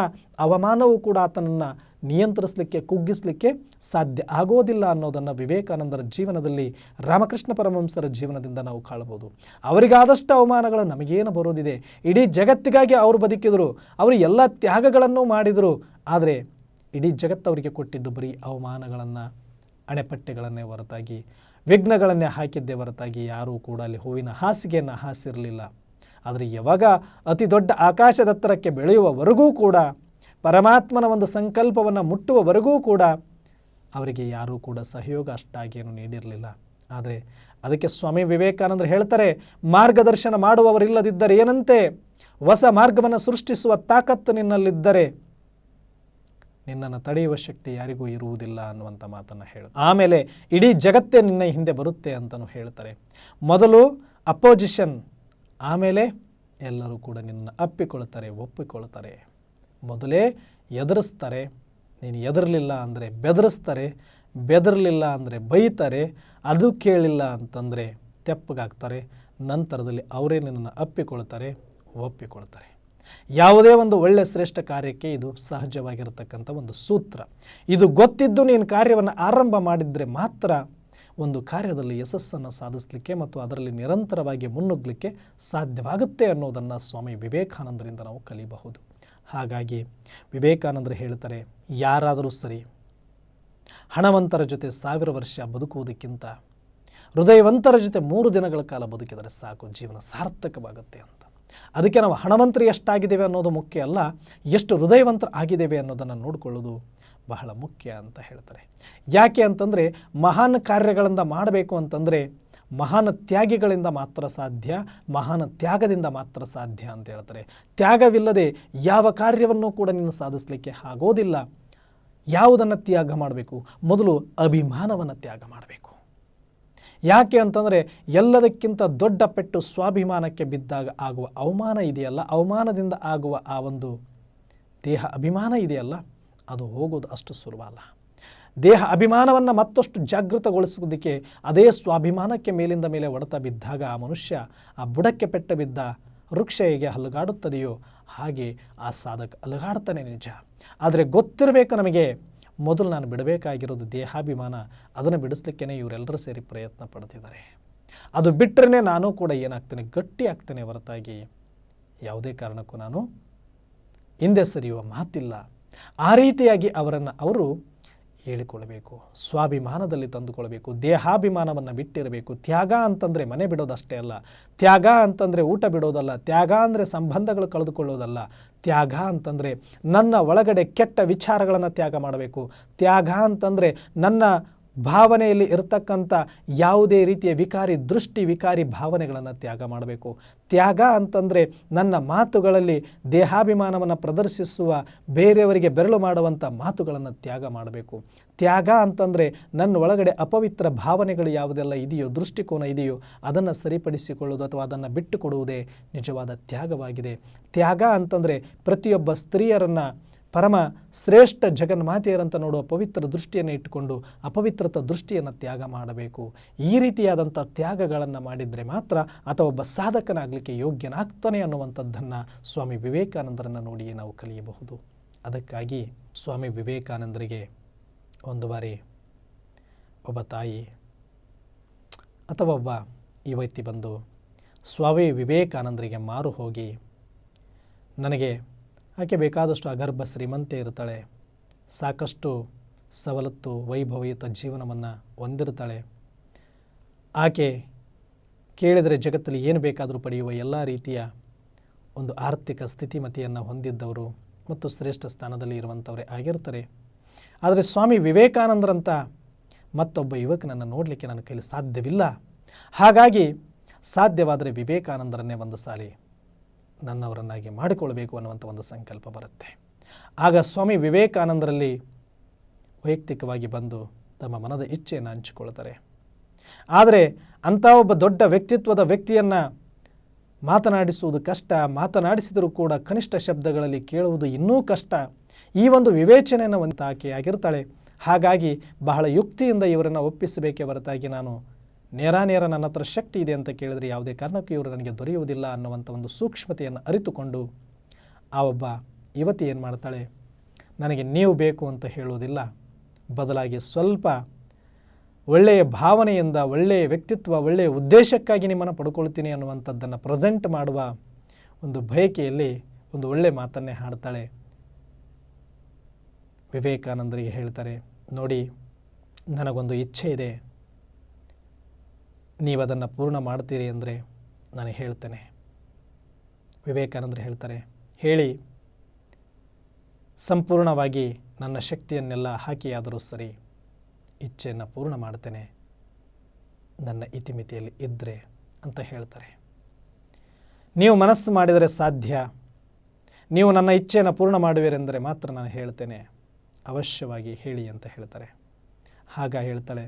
ಅವಮಾನವೂ ಕೂಡ ಆತನನ್ನು ನಿಯಂತ್ರಿಸಲಿಕ್ಕೆ, ಕುಗ್ಗಿಸಲಿಕ್ಕೆ ಸಾಧ್ಯ ಆಗೋದಿಲ್ಲ ಅನ್ನೋದನ್ನು ವಿವೇಕಾನಂದರ ಜೀವನದಲ್ಲಿ ರಾಮಕೃಷ್ಣ ಪರಮಹಂಸರ ಜೀವನದಿಂದ ನಾವು ಕಾಣಬಹುದು. ಅವರಿಗಾದಷ್ಟು ಅವಮಾನಗಳು ನಮಗೇನು ಬರೋದಿದೆ. ಇಡೀ ಜಗತ್ತಿಗಾಗಿ ಅವರು ಬದುಕಿದರು, ಅವರು ಎಲ್ಲ ತ್ಯಾಗಗಳನ್ನು ಮಾಡಿದರು, ಆದರೆ ಇಡೀ ಜಗತ್ತವರಿಗೆ ಕೊಟ್ಟಿದ್ದು ಬರೀ ಅವಮಾನಗಳನ್ನು, ಅಣೆಪಟ್ಟೆಗಳನ್ನೇ ಹೊರತಾಗಿ, ವಿಘ್ನಗಳನ್ನೇ ಹಾಕಿದ್ದೇ ಹೊರತಾಗಿ ಯಾರೂ ಕೂಡ ಅಲ್ಲಿ ಹೂವಿನ ಹಾಸಿಗೆಯನ್ನು ಹಾಸಿರಲಿಲ್ಲ. ಆದರೆ ಯಾವಾಗ ಅತಿ ದೊಡ್ಡ ಆಕಾಶದತ್ತರಕ್ಕೆ ಬೆಳೆಯುವವರೆಗೂ ಕೂಡ ಪರಮಾತ್ಮನ ಒಂದು ಸಂಕಲ್ಪವನ್ನು ಮುಟ್ಟುವವರೆಗೂ ಕೂಡ ಅವರಿಗೆ ಯಾರೂ ಕೂಡ ಸಹಯೋಗ ಅಷ್ಟಾಗೇನು ನೀಡಿರಲಿಲ್ಲ. ಆದರೆ ಅದಕ್ಕೆ ಸ್ವಾಮಿ ವಿವೇಕಾನಂದರು ಹೇಳ್ತಾರೆ, ಮಾರ್ಗದರ್ಶನ ಮಾಡುವವರಿಲ್ಲದಿದ್ದರೆ ಏನಂತೆ? ಹೊಸ ಮಾರ್ಗವನ್ನು ಸೃಷ್ಟಿಸುವ ತಾಕತ್ತು ನಿನ್ನಲ್ಲಿದ್ದರೆ ನಿನ್ನನ್ನು ತಡೆಯುವ ಶಕ್ತಿ ಯಾರಿಗೂ ಇರುವುದಿಲ್ಲ ಅನ್ನುವಂಥ ಮಾತನ್ನು ಹೇಳ ಆಮೇಲೆ ಇಡೀ ಜಗತ್ತೇ ನಿನ್ನ ಹಿಂದೆ ಬರುತ್ತೆ ಅಂತಲೂ ಹೇಳ್ತಾರೆ. ಮೊದಲು ಅಪೋಸಿಷನ್, ಆಮೇಲೆ ಎಲ್ಲರೂ ಕೂಡ ನಿನ್ನ ಅಪ್ಪಿಕೊಳ್ತಾರೆ, ಒಪ್ಪಿಕೊಳ್ತಾರೆ. ಮೊದಲೇ ಎದುರಿಸ್ತಾರೆ. ನೀನು ಎದರಲಿಲ್ಲ ಅಂದರೆ ಬೆದರಿಸ್ತಾರೆ, ಬೆದರಲಿಲ್ಲ ಅಂದರೆ ಬೈತಾರೆ, ಅದು ಕೇಳಿಲ್ಲ ಅಂತಂದರೆ ತೆಪ್ಪಗಾಗ್ತಾರೆ. ನಂತರದಲ್ಲಿ ಅವರೇ ನಿನ್ನನ್ನು ಅಪ್ಪಿಕೊಳ್ತಾರೆ, ಒಪ್ಪಿಕೊಳ್ತಾರೆ. ಯಾವುದೇ ಒಂದು ಒಳ್ಳೆಯ ಶ್ರೇಷ್ಠ ಕಾರ್ಯಕ್ಕೆ ಇದು ಸಹಜವಾಗಿರತಕ್ಕಂಥ ಒಂದು ಸೂತ್ರ. ಇದು ಗೊತ್ತಿದ್ದು ನೀನು ಕಾರ್ಯವನ್ನು ಆರಂಭ ಮಾಡಿದರೆ ಮಾತ್ರ ಒಂದು ಕಾರ್ಯದಲ್ಲಿ ಯಶಸ್ಸನ್ನು ಸಾಧಿಸಲಿಕ್ಕೆ ಮತ್ತು ಅದರಲ್ಲಿ ನಿರಂತರವಾಗಿ ಮುನ್ನುಗ್ಗಲಿಕ್ಕೆ ಸಾಧ್ಯವಾಗುತ್ತೆ ಅನ್ನೋದನ್ನು ಸ್ವಾಮಿ ವಿವೇಕಾನಂದರಿಂದ ನಾವು ಕಲಿಯಬಹುದು ಹಾಗಾಗಿ ವಿವೇಕಾನಂದರು ಹೇಳ್ತಾರೆ ಯಾರಾದರೂ ಸರಿ, ಹಣವಂತರ ಜೊತೆ ಸಾವಿರ ವರ್ಷ ಬದುಕುವುದಕ್ಕಿಂತ ಹೃದಯವಂತರ ಜೊತೆ ಮೂರು ದಿನಗಳ ಕಾಲ ಬದುಕಿದರೆ ಸಾಕು, ಜೀವನ ಸಾರ್ಥಕವಾಗುತ್ತೆ ಅಂತ. ಅದಕ್ಕೆ ನಾವು ಹಣವಂತರು ಎಷ್ಟಾಗಿದ್ದೇವೆ ಅನ್ನೋದು ಮುಖ್ಯ ಅಲ್ಲ, ಎಷ್ಟು ಹೃದಯವಂತರ ಆಗಿದ್ದೇವೆ ಅನ್ನೋದನ್ನು ನೋಡಿಕೊಳ್ಳೋದು ಬಹಳ ಮುಖ್ಯ ಅಂತ ಹೇಳ್ತಾರೆ. ಯಾಕೆ ಅಂತಂದರೆ ಮಹಾನ್ ಕಾರ್ಯಗಳಿಂದ ಮಾಡಬೇಕು ಅಂತಂದರೆ ಮಹಾನ್ ತ್ಯಾಗಿಗಳಿಂದ ಮಾತ್ರ ಸಾಧ್ಯ, ಮಹಾನ್ ತ್ಯಾಗದಿಂದ ಮಾತ್ರ ಸಾಧ್ಯ ಅಂತ ಹೇಳ್ತಾರೆ. ತ್ಯಾಗವಿಲ್ಲದೆ ಯಾವ ಕಾರ್ಯವನ್ನು ಕೂಡ ನೀನು ಸಾಧಿಸಲಿಕ್ಕೆ ಆಗೋದಿಲ್ಲ. ಯಾವುದನ್ನು ತ್ಯಾಗ ಮಾಡಬೇಕು? ಮೊದಲು ಅಭಿಮಾನವನ್ನು ತ್ಯಾಗ ಮಾಡಬೇಕು. ಯಾಕೆ ಅಂತಂದರೆ ಎಲ್ಲದಕ್ಕಿಂತ ದೊಡ್ಡ ಪೆಟ್ಟು ಸ್ವಾಭಿಮಾನಕ್ಕೆ ಬಿದ್ದಾಗ ಆಗುವ ಅವಮಾನ ಇದೆಯಲ್ಲ? ಅವಮಾನದಿಂದ ಆಗುವ ಆ ಒಂದು ದೇಹ ಅಭಿಮಾನ ಇದೆಯಲ್ಲ? ಅದು ಹೋಗೋದು ಅಷ್ಟು ಸುಲಭ ಅಲ್ಲ. ದೇಹ ಅಭಿಮಾನವನ್ನು ಮತ್ತಷ್ಟು ಜಾಗೃತಗೊಳಿಸುವುದಕ್ಕೆ ಅದೇ ಸ್ವಾಭಿಮಾನಕ್ಕೆ ಮೇಲಿಂದ ಮೇಲೆ ಹೊಡೆತ ಬಿದ್ದಾಗ ಆ ಮನುಷ್ಯ ಆ ಬುಡಕ್ಕೆ ಪೆಟ್ಟ ಬಿದ್ದ ವೃಕ್ಷ ಹೇಗೆ ಅಲುಗಾಡುತ್ತದೆಯೋ ಹಾಗೆ ಆ ಸಾಧಕ ಅಲುಗಾಡ್ತಾನೆ ನಿಜ. ಆದರೆ ಗೊತ್ತಿರಬೇಕು ನಮಗೆ, ಮೊದಲು ನಾನು ಬಿಡಬೇಕಾಗಿರೋದು ದೇಹಾಭಿಮಾನ, ಅದನ್ನು ಬಿಡಿಸ್ಲಿಕ್ಕೇ ಇವರೆಲ್ಲರೂ ಸೇರಿ ಪ್ರಯತ್ನ ಪಡ್ತಿದ್ದಾರೆ ಅದು ಬಿಟ್ಟರೆ ನಾನು ಕೂಡ ಏನಾಗ್ತೇನೆ, ಗಟ್ಟಿ ಆಗ್ತೇನೆ ಹೊರತಾಗಿ. ಯಾವುದೇ ಕಾರಣಕ್ಕೂ ನಾನು ಹಿಂದೆ ಸರಿಯುವ ಮಾತಿಲ್ಲ. ಆ ರೀತಿಯಾಗಿ ಅವರನ್ನು ಅವರು ಹೇಳಿಕೊಳ್ಳಬೇಕು. ಸ್ವಾಭಿಮಾನದಲ್ಲಿ ತಂದುಕೊಳ್ಬೇಕು. ದೇಹಾಭಿಮಾನವನ್ನು ಬಿಟ್ಟಿರಬೇಕು. ತ್ಯಾಗ ಅಂತಂದರೆ ಮನೆ ಬಿಡೋದಷ್ಟೇ ಅಲ್ಲ. ತ್ಯಾಗ ಅಂತಂದರೆ ಊಟ ಬಿಡೋದಲ್ಲ. ತ್ಯಾಗ ಅಂದರೆ ಸಂಬಂಧಗಳು ಕಳೆದುಕೊಳ್ಳೋದಲ್ಲ. ತ್ಯಾಗ ಅಂತಂದರೆ ನನ್ನ ಒಳಗಡೆ ಕೆಟ್ಟ ವಿಚಾರಗಳನ್ನು ತ್ಯಾಗ ಮಾಡಬೇಕು. ತ್ಯಾಗ ಅಂತಂದರೆ ನನ್ನ ಭಾವನೆಯಲ್ಲಿ ಇರತಕ್ಕಂಥ ಯಾವುದೇ ರೀತಿಯ ವಿಕಾರಿ ದೃಷ್ಟಿ, ವಿಕಾರಿ ಭಾವನೆಗಳನ್ನು ತ್ಯಾಗ ಮಾಡಬೇಕು. ತ್ಯಾಗ ಅಂತಂದರೆ ನನ್ನ ಮಾತುಗಳಲ್ಲಿ ದೇಹಾಭಿಮಾನವನ್ನು ಪ್ರದರ್ಶಿಸುವ, ಬೇರೆಯವರಿಗೆ ಬೆರಳು ಮಾಡುವಂಥ ಮಾತುಗಳನ್ನು ತ್ಯಾಗ ಮಾಡಬೇಕು. ತ್ಯಾಗ ಅಂತಂದರೆ ನನ್ನ ಒಳಗಡೆ ಅಪವಿತ್ರ ಭಾವನೆಗಳು ಯಾವುದೆಲ್ಲ ಇದೆಯೋ, ದೃಷ್ಟಿಕೋನ ಇದೆಯೋ, ಅದನ್ನು ಸರಿಪಡಿಸಿಕೊಳ್ಳುವುದು ಅಥವಾ ಅದನ್ನು ಬಿಟ್ಟುಕೊಡುವುದೇ ನಿಜವಾದ ತ್ಯಾಗವಾಗಿದೆ. ತ್ಯಾಗ ಅಂತಂದರೆ ಪ್ರತಿಯೊಬ್ಬ ಸ್ತ್ರೀಯರನ್ನು ಪರಮ ಶ್ರೇಷ್ಠ ಜಗನ್ಮಾತೆಯರಂತ ನೋಡುವ ಪವಿತ್ರ ದೃಷ್ಟಿಯನ್ನು ಇಟ್ಟುಕೊಂಡು ಅಪವಿತ್ರತ ದೃಷ್ಟಿಯನ್ನು ತ್ಯಾಗ ಮಾಡಬೇಕು. ಈ ರೀತಿಯಾದಂಥ ತ್ಯಾಗಗಳನ್ನು ಮಾಡಿದರೆ ಮಾತ್ರ ಅಥವಾ ಒಬ್ಬ ಸಾಧಕನಾಗಲಿಕ್ಕೆ ಯೋಗ್ಯನಾಗ್ತಾನೆ ಅನ್ನುವಂಥದ್ದನ್ನು ಸ್ವಾಮಿ ವಿವೇಕಾನಂದರನ್ನು ನೋಡಿಯೇ ನಾವು ಕಲಿಯಬಹುದು. ಅದಕ್ಕಾಗಿ ಸ್ವಾಮಿ ವಿವೇಕಾನಂದರಿಗೆ ಒಂದು ಬಾರಿ ಒಬ್ಬ ತಾಯಿ ಅಥವಾ ಒಬ್ಬ ಯುವತಿ ಬಂದು, ಸ್ವಾಮಿ ವಿವೇಕಾನಂದರಿಗೆ ಮಾರು ಹೋಗಿ, ನನಗೆ ಆಕೆ ಬೇಕಾದಷ್ಟು ಅಗರ್ಭ ಶ್ರೀಮಂತೆ ಇರ್ತಾಳೆ ಸಾಕಷ್ಟು ಸವಲತ್ತು, ವೈಭವಯುತ ಜೀವನವನ್ನು ಹೊಂದಿರ್ತಾಳೆ ಆಕೆ ಕೇಳಿದರೆ ಜಗತ್ತಲ್ಲಿ ಏನು ಬೇಕಾದರೂ ಪಡೆಯುವ ಎಲ್ಲ ರೀತಿಯ ಒಂದು ಆರ್ಥಿಕ ಸ್ಥಿತಿಮತಿಯನ್ನು ಹೊಂದಿದ್ದವರು ಮತ್ತು ಶ್ರೇಷ್ಠ ಸ್ಥಾನದಲ್ಲಿ ಇರುವಂಥವರೇ ಆಗಿರ್ತಾರೆ ಆದರೆ ಸ್ವಾಮಿ ವಿವೇಕಾನಂದರಂಥ ಮತ್ತೊಬ್ಬ ಯುವಕನನ್ನು ನೋಡಲಿಕ್ಕೆ ನನ್ನ ಕೈಲಿ ಸಾಧ್ಯವಿಲ್ಲ. ಹಾಗಾಗಿ ಸಾಧ್ಯವಾದರೆ ವಿವೇಕಾನಂದರನ್ನೇ ಒಂದು ಸಾಲಿ. ನನ್ನವರನ್ನಾಗಿ ಮಾಡಿಕೊಳ್ಬೇಕು ಅನ್ನುವಂಥ ಒಂದು ಸಂಕಲ್ಪ ಬರುತ್ತೆ. ಆಗ ಸ್ವಾಮಿ ವಿವೇಕಾನಂದರಲ್ಲಿ ವೈಯಕ್ತಿಕವಾಗಿ ಬಂದು ತಮ್ಮ ಮನದ ಇಚ್ಛೆಯನ್ನು ಹಂಚಿಕೊಳ್ತಾರೆ. ಆದರೆ ಅಂಥ ಒಬ್ಬ ದೊಡ್ಡ ವ್ಯಕ್ತಿತ್ವದ ವ್ಯಕ್ತಿಯನ್ನು ಮಾತನಾಡಿಸುವುದು ಕಷ್ಟ, ಮಾತನಾಡಿಸಿದರೂ ಕೂಡ ಕನಿಷ್ಠ ಶಬ್ದಗಳಲ್ಲಿ ಕೇಳುವುದು ಇನ್ನೂ ಕಷ್ಟ. ಈ ಒಂದು ವಿವೇಚನೆಯನ್ನು ಒಂದು ಆಕೆಯಾಗಿರ್ತಾಳೆ. ಹಾಗಾಗಿ ಬಹಳ ಯುಕ್ತಿಯಿಂದ ಇವರನ್ನು ಒಪ್ಪಿಸಬೇಕೇ ಹೊರತಾಗಿ ನಾನು ನೇರಾನೇರ ನನ್ನ ಹತ್ರ ಶಕ್ತಿ ಇದೆ ಅಂತ ಕೇಳಿದರೆ ಯಾವುದೇ ಕಾರಣಕ್ಕೂ ಇವರು ನನಗೆ ದೊರೆಯುವುದಿಲ್ಲ ಅನ್ನುವಂಥ ಒಂದು ಸೂಕ್ಷ್ಮತೆಯನ್ನು ಅರಿತುಕೊಂಡು ಆ ಒಬ್ಬ ಯುವತಿ ಏನು ಮಾಡ್ತಾಳೆ? ನನಗೆ ನೀವು ಬೇಕು ಅಂತ ಹೇಳುವುದಿಲ್ಲ. ಬದಲಾಗಿ ಸ್ವಲ್ಪ ಒಳ್ಳೆಯ ಭಾವನೆಯಿಂದ, ಒಳ್ಳೆಯ ವ್ಯಕ್ತಿತ್ವ, ಒಳ್ಳೆಯ ಉದ್ದೇಶಕ್ಕಾಗಿ ನಿಮ್ಮನ್ನು ಪಡ್ಕೊಳ್ತೀನಿ ಅನ್ನುವಂಥದ್ದನ್ನು ಪ್ರೆಸೆಂಟ್ ಮಾಡುವ ಒಂದು ಬಯಕೆಯಲ್ಲಿ ಒಂದು ಒಳ್ಳೆಯ ಮಾತನ್ನೇ ಹಾಡ್ತಾಳೆ. ವಿವೇಕಾನಂದರಿಗೆ ಹೇಳ್ತಾರೆ, ನೋಡಿ, ನನಗೊಂದು ಇಚ್ಛೆ ಇದೆ. ನೀವು ಅದನ್ನು ಪೂರ್ಣ ಮಾಡ್ತೀರಿ ಅಂದರೆ ನಾನು ಹೇಳ್ತೇನೆ. ವಿವೇಕಾನಂದರು ಹೇಳ್ತಾರೆ, ಹೇಳಿ, ಸಂಪೂರ್ಣವಾಗಿ ನನ್ನ ಶಕ್ತಿಯನ್ನೆಲ್ಲ ಹಾಕಿಯಾದರೂ ಸರಿ, ಇಚ್ಛೆಯನ್ನು ಪೂರ್ಣ ಮಾಡ್ತೇನೆ, ನನ್ನ ಇತಿಮಿತಿಯಲ್ಲಿ ಇದ್ದರೆ ಅಂತ ಹೇಳ್ತಾರೆ. ನೀವು ಮನಸ್ಸು ಮಾಡಿದರೆ ಸಾಧ್ಯ, ನೀವು ನನ್ನ ಇಚ್ಛೆಯನ್ನು ಪೂರ್ಣ ಮಾಡುವಿರೆಂದರೆ ಮಾತ್ರ ನಾನು ಹೇಳ್ತೇನೆ, ಅವಶ್ಯವಾಗಿ ಹೇಳಿ ಅಂತ ಹೇಳ್ತಾರೆ. ಆಗ ಹೇಳ್ತಾಳೆ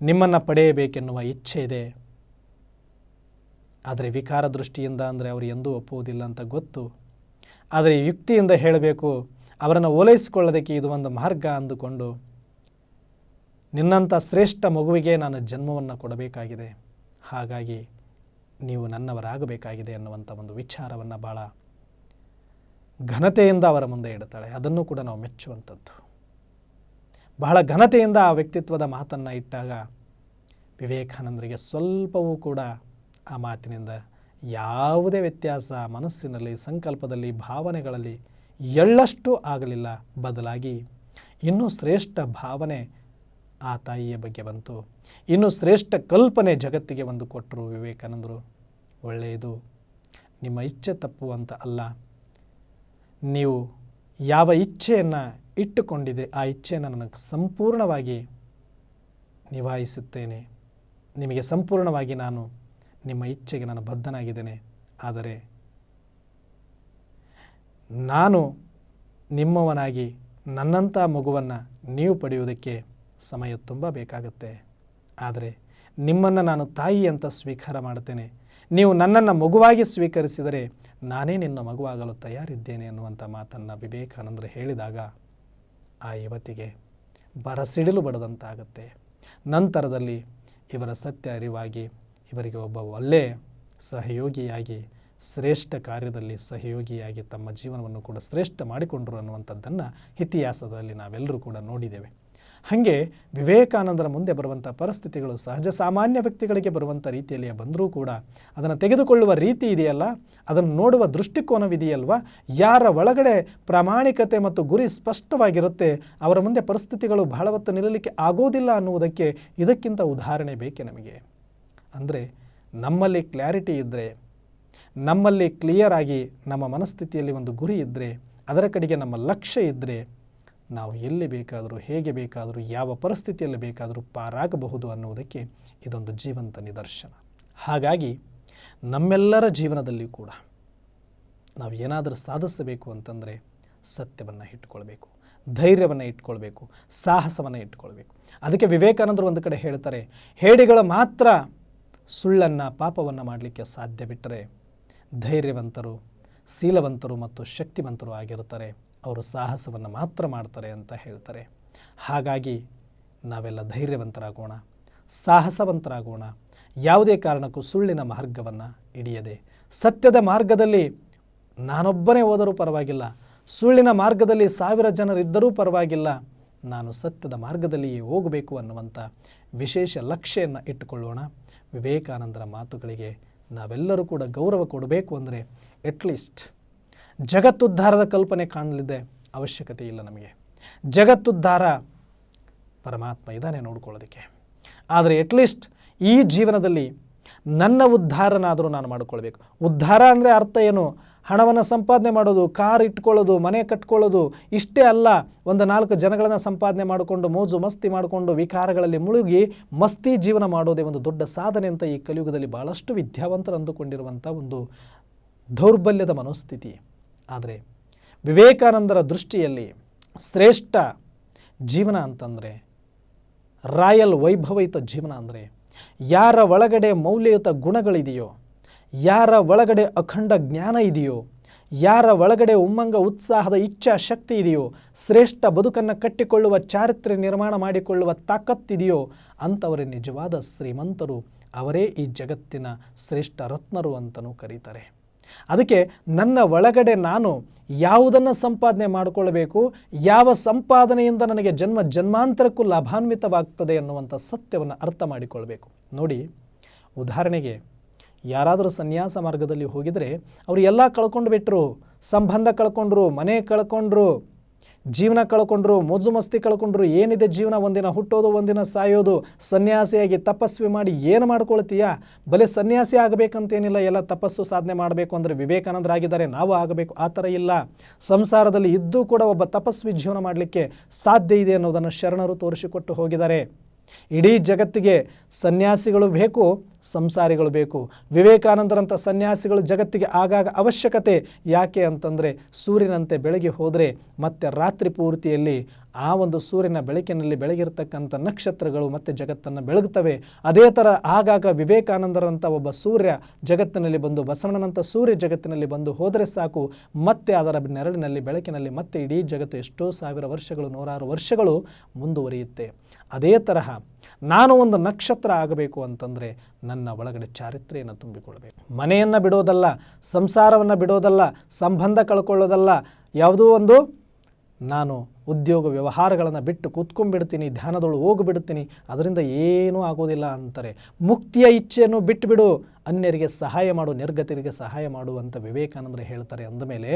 ನಿಮ್ಮನ್ನು ಪಡೆಯಬೇಕೆನ್ನುವ ಇಚ್ಛೆ ಇದೆ. ಆದರೆ ವಿಕಾರ ದೃಷ್ಟಿಯಿಂದ ಅಂದರೆ ಅವರು ಎಂದೂ ಒಪ್ಪುವುದಿಲ್ಲ ಅಂತ ಗೊತ್ತು. ಆದರೆ ಯುಕ್ತಿಯಿಂದ ಹೇಳಬೇಕು, ಅವರನ್ನು ಓಲೈಸಿಕೊಳ್ಳೋದಕ್ಕೆ ಇದು ಒಂದು ಮಾರ್ಗ ಅಂದುಕೊಂಡು, ನಿನ್ನಂಥ ಶ್ರೇಷ್ಠ ಮಗುವಿಗೆ ನಾನು ಜನ್ಮವನ್ನು ಕೊಡಬೇಕಾಗಿದೆ. ಹಾಗಾಗಿ ನೀವು ನನ್ನವರಾಗಬೇಕಾಗಿದೆ ಅನ್ನುವಂಥ ಒಂದು ವಿಚಾರವನ್ನು ಭಾಳ ಘನತೆಯಿಂದ ಅವರ ಮುಂದೆ ಇಡ್ತಾಳೆ. ಅದನ್ನು ಕೂಡ ನಾವು ಮೆಚ್ಚುವಂಥದ್ದು. ಬಹಳ ಘನತೆಯಿಂದ ಆ ವ್ಯಕ್ತಿತ್ವದ ಮಾತನ್ನು ಇಟ್ಟಾಗ ವಿವೇಕಾನಂದರಿಗೆ ಸ್ವಲ್ಪವೂ ಕೂಡ ಆ ಮಾತಿನಿಂದ ಯಾವುದೇ ವ್ಯತ್ಯಾಸ ಮನಸ್ಸಿನಲ್ಲಿ, ಸಂಕಲ್ಪದಲ್ಲಿ, ಭಾವನೆಗಳಲ್ಲಿ ಎಳ್ಳಷ್ಟು ಆಗಲಿಲ್ಲ. ಬದಲಾಗಿ ಇನ್ನೂ ಶ್ರೇಷ್ಠ ಭಾವನೆ ಆ ತಾಯಿಯ ಬಗ್ಗೆ ಬಂತು. ಇನ್ನೂ ಶ್ರೇಷ್ಠ ಕಲ್ಪನೆ ಜಗತ್ತಿಗೆ ಒಂದು ಕೊಟ್ಟರು ವಿವೇಕಾನಂದರು. ಒಳ್ಳೆಯದು. ನಿಮ್ಮ ಇಚ್ಛೆ ತಪ್ಪು ಅಂತ ಅಲ್ಲ. ನೀವು ಯಾವ ಇಚ್ಛೆಯನ್ನು ಇಟ್ಟುಕೊಂಡಿದೆ. ಆ ಇಚ್ಛೆಯನ್ನು ನನಗೆ ಸಂಪೂರ್ಣವಾಗಿ ನಿಭಾಯಿಸುತ್ತೇನೆ. ನಿಮಗೆ ಸಂಪೂರ್ಣವಾಗಿ ನಾನು ನಿಮ್ಮ ಇಚ್ಛೆಗೆ ನಾನು ಬದ್ಧನಾಗಿದ್ದೇನೆ. ಆದರೆ ನಾನು ನಿಮ್ಮವನಾಗಿ ನನ್ನಂಥ ಮಗುವನ್ನು ನೀವು ಪಡೆಯುವುದಕ್ಕೆ ಸಮಯ ತುಂಬ ಬೇಕಾಗುತ್ತೆ. ಆದರೆ ನಿಮ್ಮನ್ನು ನಾನು ತಾಯಿ ಅಂತ ಸ್ವೀಕಾರ ಮಾಡ್ತೇನೆ ನೀವು ನನ್ನನ್ನು ಮಗುವಾಗಿ ಸ್ವೀಕರಿಸಿದರೆ ನಾನೇ ನಿನ್ನ ಮಗುವಾಗಲು ತಯಾರಿದ್ದೇನೆ ಅನ್ನುವಂಥ ಮಾತನ್ನು ವಿವೇಕಾನಂದರು ಹೇಳಿದಾಗ ಆ ಯುವತಿಗೆ ಬರಸಿಡಿಲು ಬಡದಂತಾಗುತ್ತೆ. ನಂತರದಲ್ಲಿ ಇವರ ಸತ್ಯ ಅರಿವಾಗಿ ಇವರಿಗೆ ಒಬ್ಬ ಒಳ್ಳೆಯ ಸಹಯೋಗಿಯಾಗಿ, ಶ್ರೇಷ್ಠ ಕಾರ್ಯದಲ್ಲಿ ಸಹಯೋಗಿಯಾಗಿ ತಮ್ಮ ಜೀವನವನ್ನು ಕೂಡ ಶ್ರೇಷ್ಠ ಮಾಡಿಕೊಂಡರು ಅನ್ನುವಂಥದ್ದನ್ನು ಇತಿಹಾಸದಲ್ಲಿ ನಾವೆಲ್ಲರೂ ಕೂಡ ನೋಡಿದ್ದೇವೆ. ಹಾಗೆ ವಿವೇಕಾನಂದರ ಮುಂದೆ ಬರುವಂಥ ಪರಿಸ್ಥಿತಿಗಳು ಸಹಜ ಸಾಮಾನ್ಯ ವ್ಯಕ್ತಿಗಳಿಗೆ ಬರುವಂಥ ರೀತಿಯಲ್ಲಿ ಬಂದರೂ ಕೂಡ ಅದನ್ನು ತೆಗೆದುಕೊಳ್ಳುವ ರೀತಿ ಇದೆಯಲ್ಲ? ಅದನ್ನು ನೋಡುವ ದೃಷ್ಟಿಕೋನವಿದೆಯಲ್ವ? ಯಾರ ಒಳಗಡೆ ಪ್ರಾಮಾಣಿಕತೆ ಮತ್ತು ಗುರಿ ಸ್ಪಷ್ಟವಾಗಿರುತ್ತೆ, ಅವರ ಮುಂದೆ ಪರಿಸ್ಥಿತಿಗಳು ಬಹಳ ಹೊತ್ತು ನಿಲ್ಲಲಿಕ್ಕೆ ಆಗೋದಿಲ್ಲ ಅನ್ನುವುದಕ್ಕೆ ಇದಕ್ಕಿಂತ ಉದಾಹರಣೆ ಬೇಕೆ ನಮಗೆ? ಅಂದರೆ ನಮ್ಮಲ್ಲಿ ಕ್ಲಾರಿಟಿ ಇದ್ದರೆ ನಮ್ಮಲ್ಲಿ ಕ್ಲಿಯರ್ ಆಗಿ ನಮ್ಮ ಮನಸ್ಥಿತಿಯಲ್ಲಿ ಒಂದು ಗುರಿ ಇದ್ದರೆ ಅದರ ಕಡೆಗೆ ನಮ್ಮ ಲಕ್ಷ್ಯ ಇದ್ದರೆ ನಾವು ಎಲ್ಲಿ ಬೇಕಾದರೂ, ಹೇಗೆ ಬೇಕಾದರೂ, ಯಾವ ಪರಿಸ್ಥಿತಿಯಲ್ಲಿ ಬೇಕಾದರೂ ಪಾರಾಗಬಹುದು ಅನ್ನುವುದಕ್ಕೆ ಇದೊಂದು ಜೀವಂತ ನಿದರ್ಶನ. ಹಾಗಾಗಿ ನಮ್ಮೆಲ್ಲರ ಜೀವನದಲ್ಲಿ ಕೂಡ ನಾವು ಏನಾದರೂ ಸಾಧಿಸಬೇಕು ಅಂತಂದರೆ ಸತ್ಯವನ್ನು ಇಟ್ಕೊಳ್ಬೇಕು ಧೈರ್ಯವನ್ನು ಇಟ್ಕೊಳ್ಬೇಕು ಸಾಹಸವನ್ನು ಇಟ್ಕೊಳ್ಬೇಕು ಅದಕ್ಕೆ ವಿವೇಕಾನಂದರು ಒಂದು ಕಡೆ ಹೇಳ್ತಾರೆ, ಹೇಡಿಗಳು ಮಾತ್ರ ಸುಳ್ಳನ್ನು, ಪಾಪವನ್ನು ಮಾಡಲಿಕ್ಕೆ ಸಾಧ್ಯ ಬಿಟ್ಟರೆ ಧೈರ್ಯವಂತರು ಶೀಲವಂತರು ಮತ್ತು ಶಕ್ತಿವಂತರು ಆಗಿರ್ತಾರೆ ಅವರು ಸಾಹಸವನ್ನು ಮಾತ್ರ ಮಾಡ್ತಾರೆ ಅಂತ ಹೇಳ್ತಾರೆ. ಹಾಗಾಗಿ ನಾವೆಲ್ಲ ಧೈರ್ಯವಂತರಾಗೋಣ, ಸಾಹಸವಂತರಾಗೋಣ. ಯಾವುದೇ ಕಾರಣಕ್ಕೂ ಸುಳ್ಳಿನ ಮಾರ್ಗವನ್ನು ಹಿಡಿಯದೆ, ಸತ್ಯದ ಮಾರ್ಗದಲ್ಲಿ ನಾನೊಬ್ಬನೇ ಹೋದರೂ ಪರವಾಗಿಲ್ಲ, ಸುಳ್ಳಿನ ಮಾರ್ಗದಲ್ಲಿ ಸಾವಿರ ಜನರಿದ್ದರೂ ಪರವಾಗಿಲ್ಲ, ನಾನು ಸತ್ಯದ ಮಾರ್ಗದಲ್ಲಿಯೇ ಹೋಗಬೇಕು ಅನ್ನುವಂಥ ವಿಶೇಷ ಲಕ್ಷ್ಯವನ್ನು ಇಟ್ಟುಕೊಳ್ಳೋಣ. ವಿವೇಕಾನಂದರ ಮಾತುಗಳಿಗೆ ನಾವೆಲ್ಲರೂ ಕೂಡ ಗೌರವ ಕೊಡಬೇಕು ಅಂದರೆ ಅಟ್ಲೀಸ್ಟ್ ಜಗತ್ತುದ್ಧಾರದ ಕಲ್ಪನೆ ಕಾಣಲಿದೆ ಅವಶ್ಯಕತೆ ಇಲ್ಲ ನಮಗೆ. ಜಗತ್ತುದ್ಧಾರ ಪರಮಾತ್ಮ ಇದ್ದಾನೆ ನೋಡ್ಕೊಳ್ಳೋದಕ್ಕೆ. ಆದರೆ ಅಟ್ಲೀಸ್ಟ್ ಈ ಜೀವನದಲ್ಲಿ ನನ್ನ ಉದ್ಧಾರನಾದರೂ ನಾನು ಮಾಡಿಕೊಳ್ಬೇಕು. ಉದ್ಧಾರ ಅಂದರೆ ಅರ್ಥ ಏನು? ಹಣವನ್ನು ಸಂಪಾದನೆ ಮಾಡೋದು, ಕಾರ್ ಇಟ್ಕೊಳ್ಳೋದು, ಮನೆ ಕಟ್ಕೊಳ್ಳೋದು, ಇಷ್ಟೇ ಅಲ್ಲ, ಒಂದು ನಾಲ್ಕು ಜನಗಳನ್ನು ಸಂಪಾದನೆ ಮಾಡಿಕೊಂಡು, ಮೋಜು ಮಸ್ತಿ ಮಾಡಿಕೊಂಡು, ವಿಕಾರಗಳಲ್ಲಿ ಮುಳುಗಿ ಮಸ್ತಿ ಜೀವನ ಮಾಡೋದೇ ಒಂದು ದೊಡ್ಡ ಸಾಧನೆ ಅಂತ ಈ ಕಲಿಯುಗದಲ್ಲಿ ಭಾಳಷ್ಟು ವಿದ್ಯಾವಂತರು ಅಂದುಕೊಂಡಿರುವಂಥ ಒಂದು ದೌರ್ಬಲ್ಯದ ಮನೋಸ್ಥಿತಿ. ಆದರೆ ವಿವೇಕಾನಂದರ ದೃಷ್ಟಿಯಲ್ಲಿ ಶ್ರೇಷ್ಠ ಜೀವನ ಅಂತಂದರೆ ರಾಯಲ್ ವೈಭವಯುತ ಜೀವನ ಅಂದರೆ ಯಾರ ಒಳಗಡೆ ಮೌಲ್ಯಯುತ ಗುಣಗಳಿದೆಯೋ, ಯಾರ ಒಳಗಡೆ ಅಖಂಡ ಜ್ಞಾನ ಇದೆಯೋ, ಯಾರ ಒಳಗಡೆ ಉಮ್ಮಂಗ ಉತ್ಸಾಹದ ಇಚ್ಛಾ ಶಕ್ತಿ ಇದೆಯೋ, ಶ್ರೇಷ್ಠ ಬದುಕನ್ನು ಕಟ್ಟಿಕೊಳ್ಳುವ ಚಾರಿತ್ರ್ಯ ನಿರ್ಮಾಣ ಮಾಡಿಕೊಳ್ಳುವ ತಾಕತ್ತಿದೆಯೋ ಅಂಥವರೇ ನಿಜವಾದ ಶ್ರೀಮಂತರು, ಅವರೇ ಈ ಜಗತ್ತಿನ ಶ್ರೇಷ್ಠ ರತ್ನರು ಅಂತಲೂ ಕರೀತಾರೆ. ಅದಕ್ಕೆ ನನ್ನ ಒಳಗಡೆ ನಾನು ಯಾವುದನ್ನು ಸಂಪಾದನೆ ಮಾಡಿಕೊಳ್ಳಬೇಕು, ಯಾವ ಸಂಪಾದನೆಯಿಂದ ನನಗೆ ಜನ್ಮ ಜನ್ಮಾಂತರಕ್ಕೂ ಲಾಭಾನ್ವಿತವಾಗ್ತದೆ ಅನ್ನುವಂಥ ಸತ್ಯವನ್ನು ಅರ್ಥ ಮಾಡಿಕೊಳ್ಬೇಕು. ನೋಡಿ, ಉದಾಹರಣೆಗೆ ಯಾರಾದರೂ ಸನ್ಯಾಸ ಮಾರ್ಗದಲ್ಲಿ ಹೋಗಿದರೆ ಅವರು ಎಲ್ಲ ಕಳ್ಕೊಂಡು ಬಿಟ್ಟರು ಸಂಬಂಧ ಕಳ್ಕೊಂಡ್ರು, ಮನೆ ಕಳ್ಕೊಂಡ್ರು ಜೀವನ ಕಳ್ಕೊಂಡ್ರು, ಮೋಜು ಮಸ್ತಿ ಕಳ್ಕೊಂಡ್ರು, ಏನಿದೆ ಜೀವನ? ಒಂದಿನ ಹುಟ್ಟೋದು, ಒಂದಿನ ಸಾಯೋದು. ಸನ್ಯಾಸಿಯಾಗಿ ತಪಸ್ವಿ ಮಾಡಿ ಏನು ಮಾಡ್ಕೊಳ್ತೀಯಾ? ಬಲೆ ಸನ್ಯಾಸಿ ಆಗಬೇಕಂತೇನಿಲ್ಲ, ಎಲ್ಲ ತಪಸ್ಸು ಸಾಧನೆ ಮಾಡಬೇಕು ಅಂದರೆ ವಿವೇಕಾನಂದರಾಗಿದ್ದಾರೆ ನಾವು ಆಗಬೇಕು, ಆ ಥರ ಇಲ್ಲ. ಸಂಸಾರದಲ್ಲಿ ಇದ್ದೂ ಕೂಡ ಒಬ್ಬ ತಪಸ್ವಿ ಜೀವನ ಮಾಡಲಿಕ್ಕೆ ಸಾಧ್ಯ ಇದೆ ಅನ್ನೋದನ್ನು ಶರಣರು ತೋರಿಸಿಕೊಟ್ಟು ಹೋಗಿದ್ದಾರೆ. ಇಡೀ ಜಗತ್ತಿಗೆ ಸನ್ಯಾಸಿಗಳು ಬೇಕು, ಸಂಸಾರಿಗಳು ಬೇಕು. ವಿವೇಕಾನಂದರಂಥ ಸನ್ಯಾಸಿಗಳು ಜಗತ್ತಿಗೆ ಆಗಾಗ ಅವಶ್ಯಕತೆ ಯಾಕೆ ಅಂತಂದರೆ ಸೂರ್ಯನಂತೆ ಬೆಳಗ್ಗೆ ಹೋದರೆ ಮತ್ತೆ ರಾತ್ರಿ ಪೂರ್ತಿಯಲ್ಲಿ ಆ ಒಂದು ಸೂರ್ಯನ ಬೆಳಕಿನಲ್ಲಿ ಬೆಳಗಿರ್ತಕ್ಕಂಥ ನಕ್ಷತ್ರಗಳು ಮತ್ತೆ ಜಗತ್ತನ್ನು ಬೆಳಗುತ್ತವೆ ಅದೇ ಥರ ಆಗಾಗ ವಿವೇಕಾನಂದರಂಥ ಒಬ್ಬ ಸೂರ್ಯ ಜಗತ್ತಿನಲ್ಲಿ ಬಂದು, ಬಸವಣ್ಣನಂಥ ಸೂರ್ಯ ಜಗತ್ತಿನಲ್ಲಿ ಬಂದು ಹೋದರೆ ಸಾಕು. ಮತ್ತೆ ಅದರ ನೆರಳಿನಲ್ಲಿ, ಬೆಳಕಿನಲ್ಲಿ ಮತ್ತೆ ಇಡೀ ಜಗತ್ತು ಎಷ್ಟೋ ಸಾವಿರ ವರ್ಷಗಳು, ನೂರಾರು ವರ್ಷಗಳು ಮುಂದುವರಿಯುತ್ತೆ. ಅದೇ ತರಹ ನಾನು ಒಂದು ನಕ್ಷತ್ರ ಆಗಬೇಕು ಅಂತಂದರೆ ನನ್ನ ಒಳಗಡೆ ಚಾರಿತ್ರೆಯನ್ನು ತುಂಬಿಕೊಳ್ಬೇಕು ಮನೆಯನ್ನು ಬಿಡೋದಲ್ಲ, ಸಂಸಾರವನ್ನು ಬಿಡೋದಲ್ಲ, ಸಂಬಂಧ ಕಳ್ಕೊಳ್ಳೋದಲ್ಲ, ಯಾವುದೋ ಒಂದು ನಾನು ಉದ್ಯೋಗ ವ್ಯವಹಾರಗಳನ್ನು ಬಿಟ್ಟು ಕೂತ್ಕೊಂಡ್ಬಿಡ್ತೀನಿ ಧ್ಯಾನದೊಳು ಹೋಗಿಬಿಡ್ತೀನಿ, ಅದರಿಂದ ಏನೂ ಆಗೋದಿಲ್ಲ ಅಂತಾರೆ. ಮುಕ್ತಿಯ ಇಚ್ಛೆಯನ್ನು ಬಿಟ್ಟುಬಿಡು ಅನ್ಯರಿಗೆ ಸಹಾಯ ಮಾಡು, ನಿರ್ಗತಿರಿಗೆ ಸಹಾಯ ಮಾಡು ಅಂತ ವಿವೇಕಾನಂದರು ಹೇಳ್ತಾರೆ ಅಂದಮೇಲೆ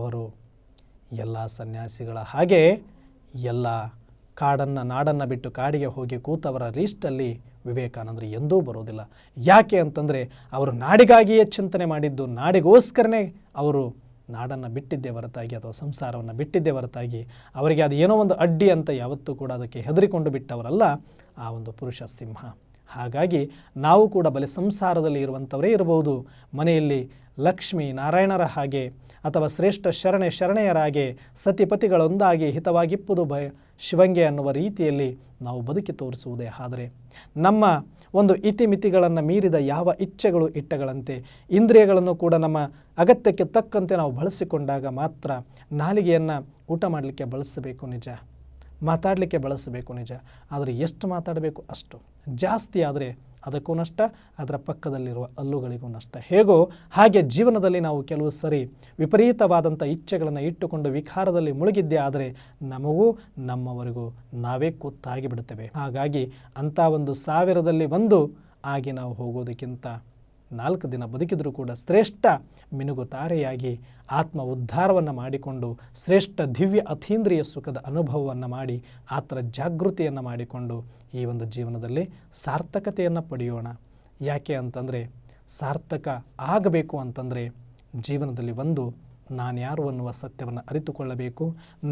ಅವರು ಎಲ್ಲ ಸನ್ಯಾಸಿಗಳ ಹಾಗೆ ಎಲ್ಲ ಕಾಡನ್ನು, ನಾಡನ್ನು ಬಿಟ್ಟು ಕಾಡಿಗೆ ಹೋಗಿ ಕೂತವರ ಲೀಸ್ಟಲ್ಲಿ ವಿವೇಕಾನಂದರು ಎಂದೂ ಬರೋದಿಲ್ಲ ಯಾಕೆ ಅಂತಂದರೆ ಅವರು ನಾಡಿಗಾಗಿಯೇ ಚಿಂತನೆ ಮಾಡಿದ್ದು, ನಾಡಿಗೋಸ್ಕರನೇ ಅವರು ನಾಡನ್ನು ಬಿಟ್ಟಿದ್ದೇ ಹೊರತಾಗಿ ಅಥವಾ ಸಂಸಾರವನ್ನು ಬಿಟ್ಟಿದ್ದೇ ಹೊರತಾಗಿ ಅವರಿಗೆ ಅದು ಏನೋ ಒಂದು ಅಡ್ಡಿ ಅಂತ ಯಾವತ್ತೂ ಕೂಡ ಅದಕ್ಕೆ ಹೆದರಿಕೊಂಡು ಬಿಟ್ಟವರಲ್ಲ ಆ ಒಂದು ಪುರುಷ ಸಿಂಹ. ಹಾಗಾಗಿ ನಾವು ಕೂಡ ಬಲೆ ಸಂಸಾರದಲ್ಲಿ ಇರುವಂಥವರೇ ಇರಬಹುದು. ಮನೆಯಲ್ಲಿ ಲಕ್ಷ್ಮಿ ನಾರಾಯಣರ ಹಾಗೆ ಅಥವಾ ಶ್ರೇಷ್ಠ ಶರಣೆ ಶರಣೆಯರಾಗೆ ಸತಿಪತಿಗಳೊಂದಾಗಿ ಹಿತವಾಗಿಪ್ಪುದು ಭಯ ಶಿವಂಗೆ ಅನ್ನುವ ರೀತಿಯಲ್ಲಿ ನಾವು ಬದುಕಿ ತೋರಿಸುವುದೇ ಆದರೆ ನಮ್ಮ ಒಂದು ಇತಿಮಿತಿಗಳನ್ನು ಮೀರಿದ ಯಾವ ಇಚ್ಛೆಗಳು, ಇಟ್ಟಗಳಂತೆ ಇಂದ್ರಿಯಗಳನ್ನು ಕೂಡ ನಮ್ಮ ಅಗತ್ಯಕ್ಕೆ ತಕ್ಕಂತೆ ನಾವು ಬಳಸಿಕೊಂಡಾಗ ಮಾತ್ರ ನಾಲಿಗೆಯನ್ನು ಊಟ ಮಾಡಲಿಕ್ಕೆ ಬಳಸಬೇಕು ನಿಜ. ಮಾತಾಡಲಿಕ್ಕೆ ಬಳಸಬೇಕು ನಿಜ. ಆದರೆ ಎಷ್ಟು ಮಾತಾಡಬೇಕು ಅಷ್ಟು? ಜಾಸ್ತಿ ಆದರೆ ಅದಕ್ಕೂ ನಷ್ಟ, ಅದರ ಪಕ್ಕದಲ್ಲಿರುವ ಹಲ್ಲುಗಳಿಗೂ ನಷ್ಟ. ಹೇಗೋ ಹಾಗೆ ಜೀವನದಲ್ಲಿ ನಾವು ಕೆಲವು ಸರಿ ವಿಪರೀತವಾದಂಥ ಇಚ್ಛೆಗಳನ್ನು ಇಟ್ಟುಕೊಂಡು ವಿಕಾರದಲ್ಲಿ ಮುಳುಗಿದ್ದೇ ಆದರೆ ನಮಗೂ ನಮ್ಮವರಿಗೂ ನಾವೇ ಕೂತಾಗಿ ಬಿಡುತ್ತೇವೆ ಹಾಗಾಗಿ ಅಂಥ ಒಂದು ಸಾವಿರದಲ್ಲಿ ಒಂದು ಆಗಿ ನಾವು ಹೋಗೋದಕ್ಕಿಂತ ನಾಲ್ಕು ದಿನ ಬದುಕಿದರೂ ಕೂಡ ಶ್ರೇಷ್ಠ ಮಿನುಗು ತಾರೆಯಾಗಿ ಆತ್ಮ ಉದ್ಧಾರವನ್ನು ಮಾಡಿಕೊಂಡು ಶ್ರೇಷ್ಠ ದಿವ್ಯ ಅತೀಂದ್ರಿಯ ಸುಖದ ಅನುಭವವನ್ನು ಮಾಡಿ ಆತರ ಜಾಗೃತಿಯನ್ನು ಮಾಡಿಕೊಂಡು ಈ ಒಂದು ಜೀವನದಲ್ಲಿ ಸಾರ್ಥಕತೆಯನ್ನು ಪಡೆಯೋಣ. ಯಾಕೆ ಅಂತಂದರೆ ಸಾರ್ಥಕ ಆಗಬೇಕು ಅಂತಂದರೆ ಜೀವನದಲ್ಲಿ ಒಂದು ನಾನು ಯಾರು ಅನ್ನುವ ಸತ್ಯವನ್ನು ಅರಿತುಕೊಳ್ಳಬೇಕು,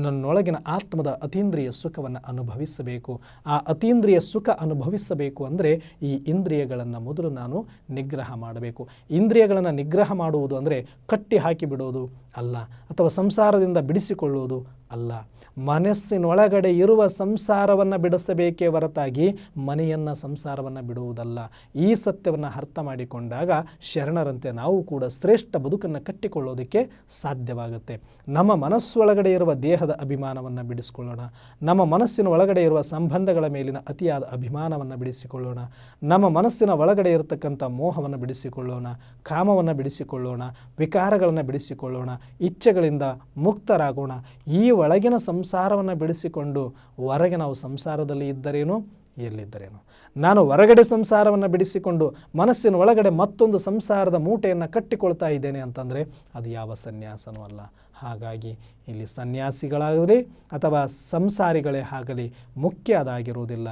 ನನ್ನೊಳಗಿನ ಆತ್ಮದ ಅತೀಂದ್ರಿಯ ಸುಖವನ್ನು ಅನುಭವಿಸಬೇಕು. ಆ ಅತೀಂದ್ರಿಯ ಸುಖ ಅನುಭವಿಸಬೇಕು ಅಂದರೆ ಈ ಇಂದ್ರಿಯಗಳನ್ನು ಮೊದಲು ನಾನು ನಿಗ್ರಹ ಮಾಡಬೇಕು. ಇಂದ್ರಿಯಗಳನ್ನು ನಿಗ್ರಹ ಮಾಡುವುದು ಅಂದರೆ ಕಟ್ಟಿ ಹಾಕಿ ಬಿಡೋದು ಅಲ್ಲ ಅಥವಾ ಸಂಸಾರದಿಂದ ಬಿಡಿಸಿಕೊಳ್ಳುವುದು ಅಲ್ಲ. ಮನಸ್ಸಿನೊಳಗಡೆ ಇರುವ ಸಂಸಾರವನ್ನು ಬಿಡಿಸಬೇಕೇ ಹೊರತಾಗಿ ಮನೆಯನ್ನು ಸಂಸಾರವನ್ನು ಬಿಡುವುದಲ್ಲ. ಈ ಸತ್ಯವನ್ನು ಅರ್ಥ ಮಾಡಿಕೊಂಡಾಗ ಶರಣರಂತೆ ನಾವು ಕೂಡ ಶ್ರೇಷ್ಠ ಬದುಕನ್ನು ಕಟ್ಟಿಕೊಳ್ಳೋದಕ್ಕೆ ಸಾಧ್ಯವಾಗುತ್ತೆ. ನಮ್ಮ ಮನಸ್ಸೊಳಗಡೆ ಇರುವ ದೇಹದ ಅಭಿಮಾನವನ್ನು ಬಿಡಿಸಿಕೊಳ್ಳೋಣ. ನಮ್ಮ ಮನಸ್ಸಿನ ಒಳಗಡೆ ಇರುವ ಸಂಬಂಧಗಳ ಮೇಲಿನ ಅತಿಯಾದ ಅಭಿಮಾನವನ್ನು ಬಿಡಿಸಿಕೊಳ್ಳೋಣ. ನಮ್ಮ ಮನಸ್ಸಿನ ಒಳಗಡೆ ಇರತಕ್ಕಂಥ ಮೋಹವನ್ನು ಬಿಡಿಸಿಕೊಳ್ಳೋಣ. ಕಾಮವನ್ನು ಬಿಡಿಸಿಕೊಳ್ಳೋಣ. ವಿಕಾರಗಳನ್ನು ಬಿಡಿಸಿಕೊಳ್ಳೋಣ. ಇಚ್ಛೆಗಳಿಂದ ಮುಕ್ತರಾಗೋಣ. ಈ ಒಳಗಿನ ಸಂಸಾರವನ್ನು ಬಿಡಿಸಿಕೊಂಡು ಹೊರಗೆ ನಾವು ಸಂಸಾರದಲ್ಲಿ ಇದ್ದರೇನು? ಎಲ್ಲಿದ್ದರೇನು? ನಾನು ಹೊರಗಡೆ ಸಂಸಾರವನ್ನು ಬಿಡಿಸಿಕೊಂಡು ಮನಸ್ಸಿನ ಒಳಗಡೆ ಮತ್ತೊಂದು ಸಂಸಾರದ ಮೂಟೆಯನ್ನು ಕಟ್ಟಿಕೊಳ್ತಾ ಇದ್ದೇನೆ ಅಂತಂದರೆ ಅದು ಯಾವ ಸನ್ಯಾಸನೂ ಅಲ್ಲ. ಹಾಗಾಗಿ ಇಲ್ಲಿ ಸನ್ಯಾಸಿಗಳಾಗಲಿ ಅಥವಾ ಸಂಸಾರಿಗಳೇ ಆಗಲಿ ಮುಖ್ಯ ಅದಾಗಿರುವುದಿಲ್ಲ.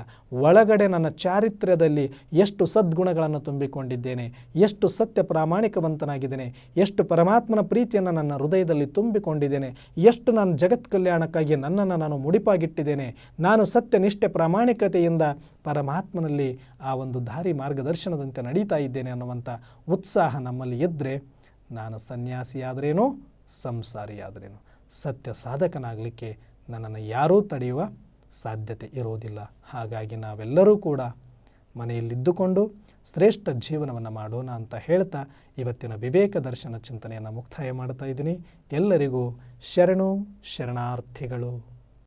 ಒಳಗಡೆ ನನ್ನ ಚಾರಿತ್ರ್ಯದಲ್ಲಿ ಎಷ್ಟು ಸದ್ಗುಣಗಳನ್ನು ತುಂಬಿಕೊಂಡಿದ್ದೇನೆ, ಎಷ್ಟು ಸತ್ಯ ಪ್ರಾಮಾಣಿಕವಂತನಾಗಿದ್ದೇನೆ, ಎಷ್ಟು ಪರಮಾತ್ಮನ ಪ್ರೀತಿಯನ್ನು ನನ್ನ ಹೃದಯದಲ್ಲಿ ತುಂಬಿಕೊಂಡಿದ್ದೇನೆ, ಎಷ್ಟು ನಾನು ಜಗತ್ ಕಲ್ಯಾಣಕ್ಕಾಗಿ ನನ್ನನ್ನು ನಾನು ಮುಡಿಪಾಗಿಟ್ಟಿದ್ದೇನೆ, ನಾನು ಸತ್ಯ ನಿಷ್ಠೆ ಪ್ರಾಮಾಣಿಕತೆಯಿಂದ ಪರಮಾತ್ಮನಲ್ಲಿ ಆ ಒಂದು ದಾರಿ ಮಾರ್ಗದರ್ಶನದಂತೆ ನಡೀತಾ ಇದ್ದೇನೆ ಅನ್ನುವಂಥ ಉತ್ಸಾಹ ನಮ್ಮಲ್ಲಿ ಇದ್ದರೆ ನಾನು ಸನ್ಯಾಸಿಯಾದ್ರೇನೋ ಸಂಸಾರಿಯಾದ್ರೇನು ಸತ್ಯ ಸಾಧಕನಾಗಲಿಕ್ಕೆ ನನ್ನನ್ನು ಯಾರೂ ತಡೆಯುವ ಸಾಧ್ಯತೆ ಇರೋದಿಲ್ಲ. ಹಾಗಾಗಿ ನಾವೆಲ್ಲರೂ ಕೂಡ ಮನೆಯಲ್ಲಿದ್ದುಕೊಂಡು ಶ್ರೇಷ್ಠ ಜೀವನವನ್ನು ಮಾಡೋಣ ಅಂತ ಹೇಳ್ತಾ ಇವತ್ತಿನ ವಿವೇಕ ದರ್ಶನ ಚಿಂತನೆಯನ್ನು ಮುಕ್ತಾಯ ಮಾಡ್ತಾ ಇದ್ದೀನಿ. ಎಲ್ಲರಿಗೂ ಶರಣು ಶರಣಾರ್ಥಿಗಳು.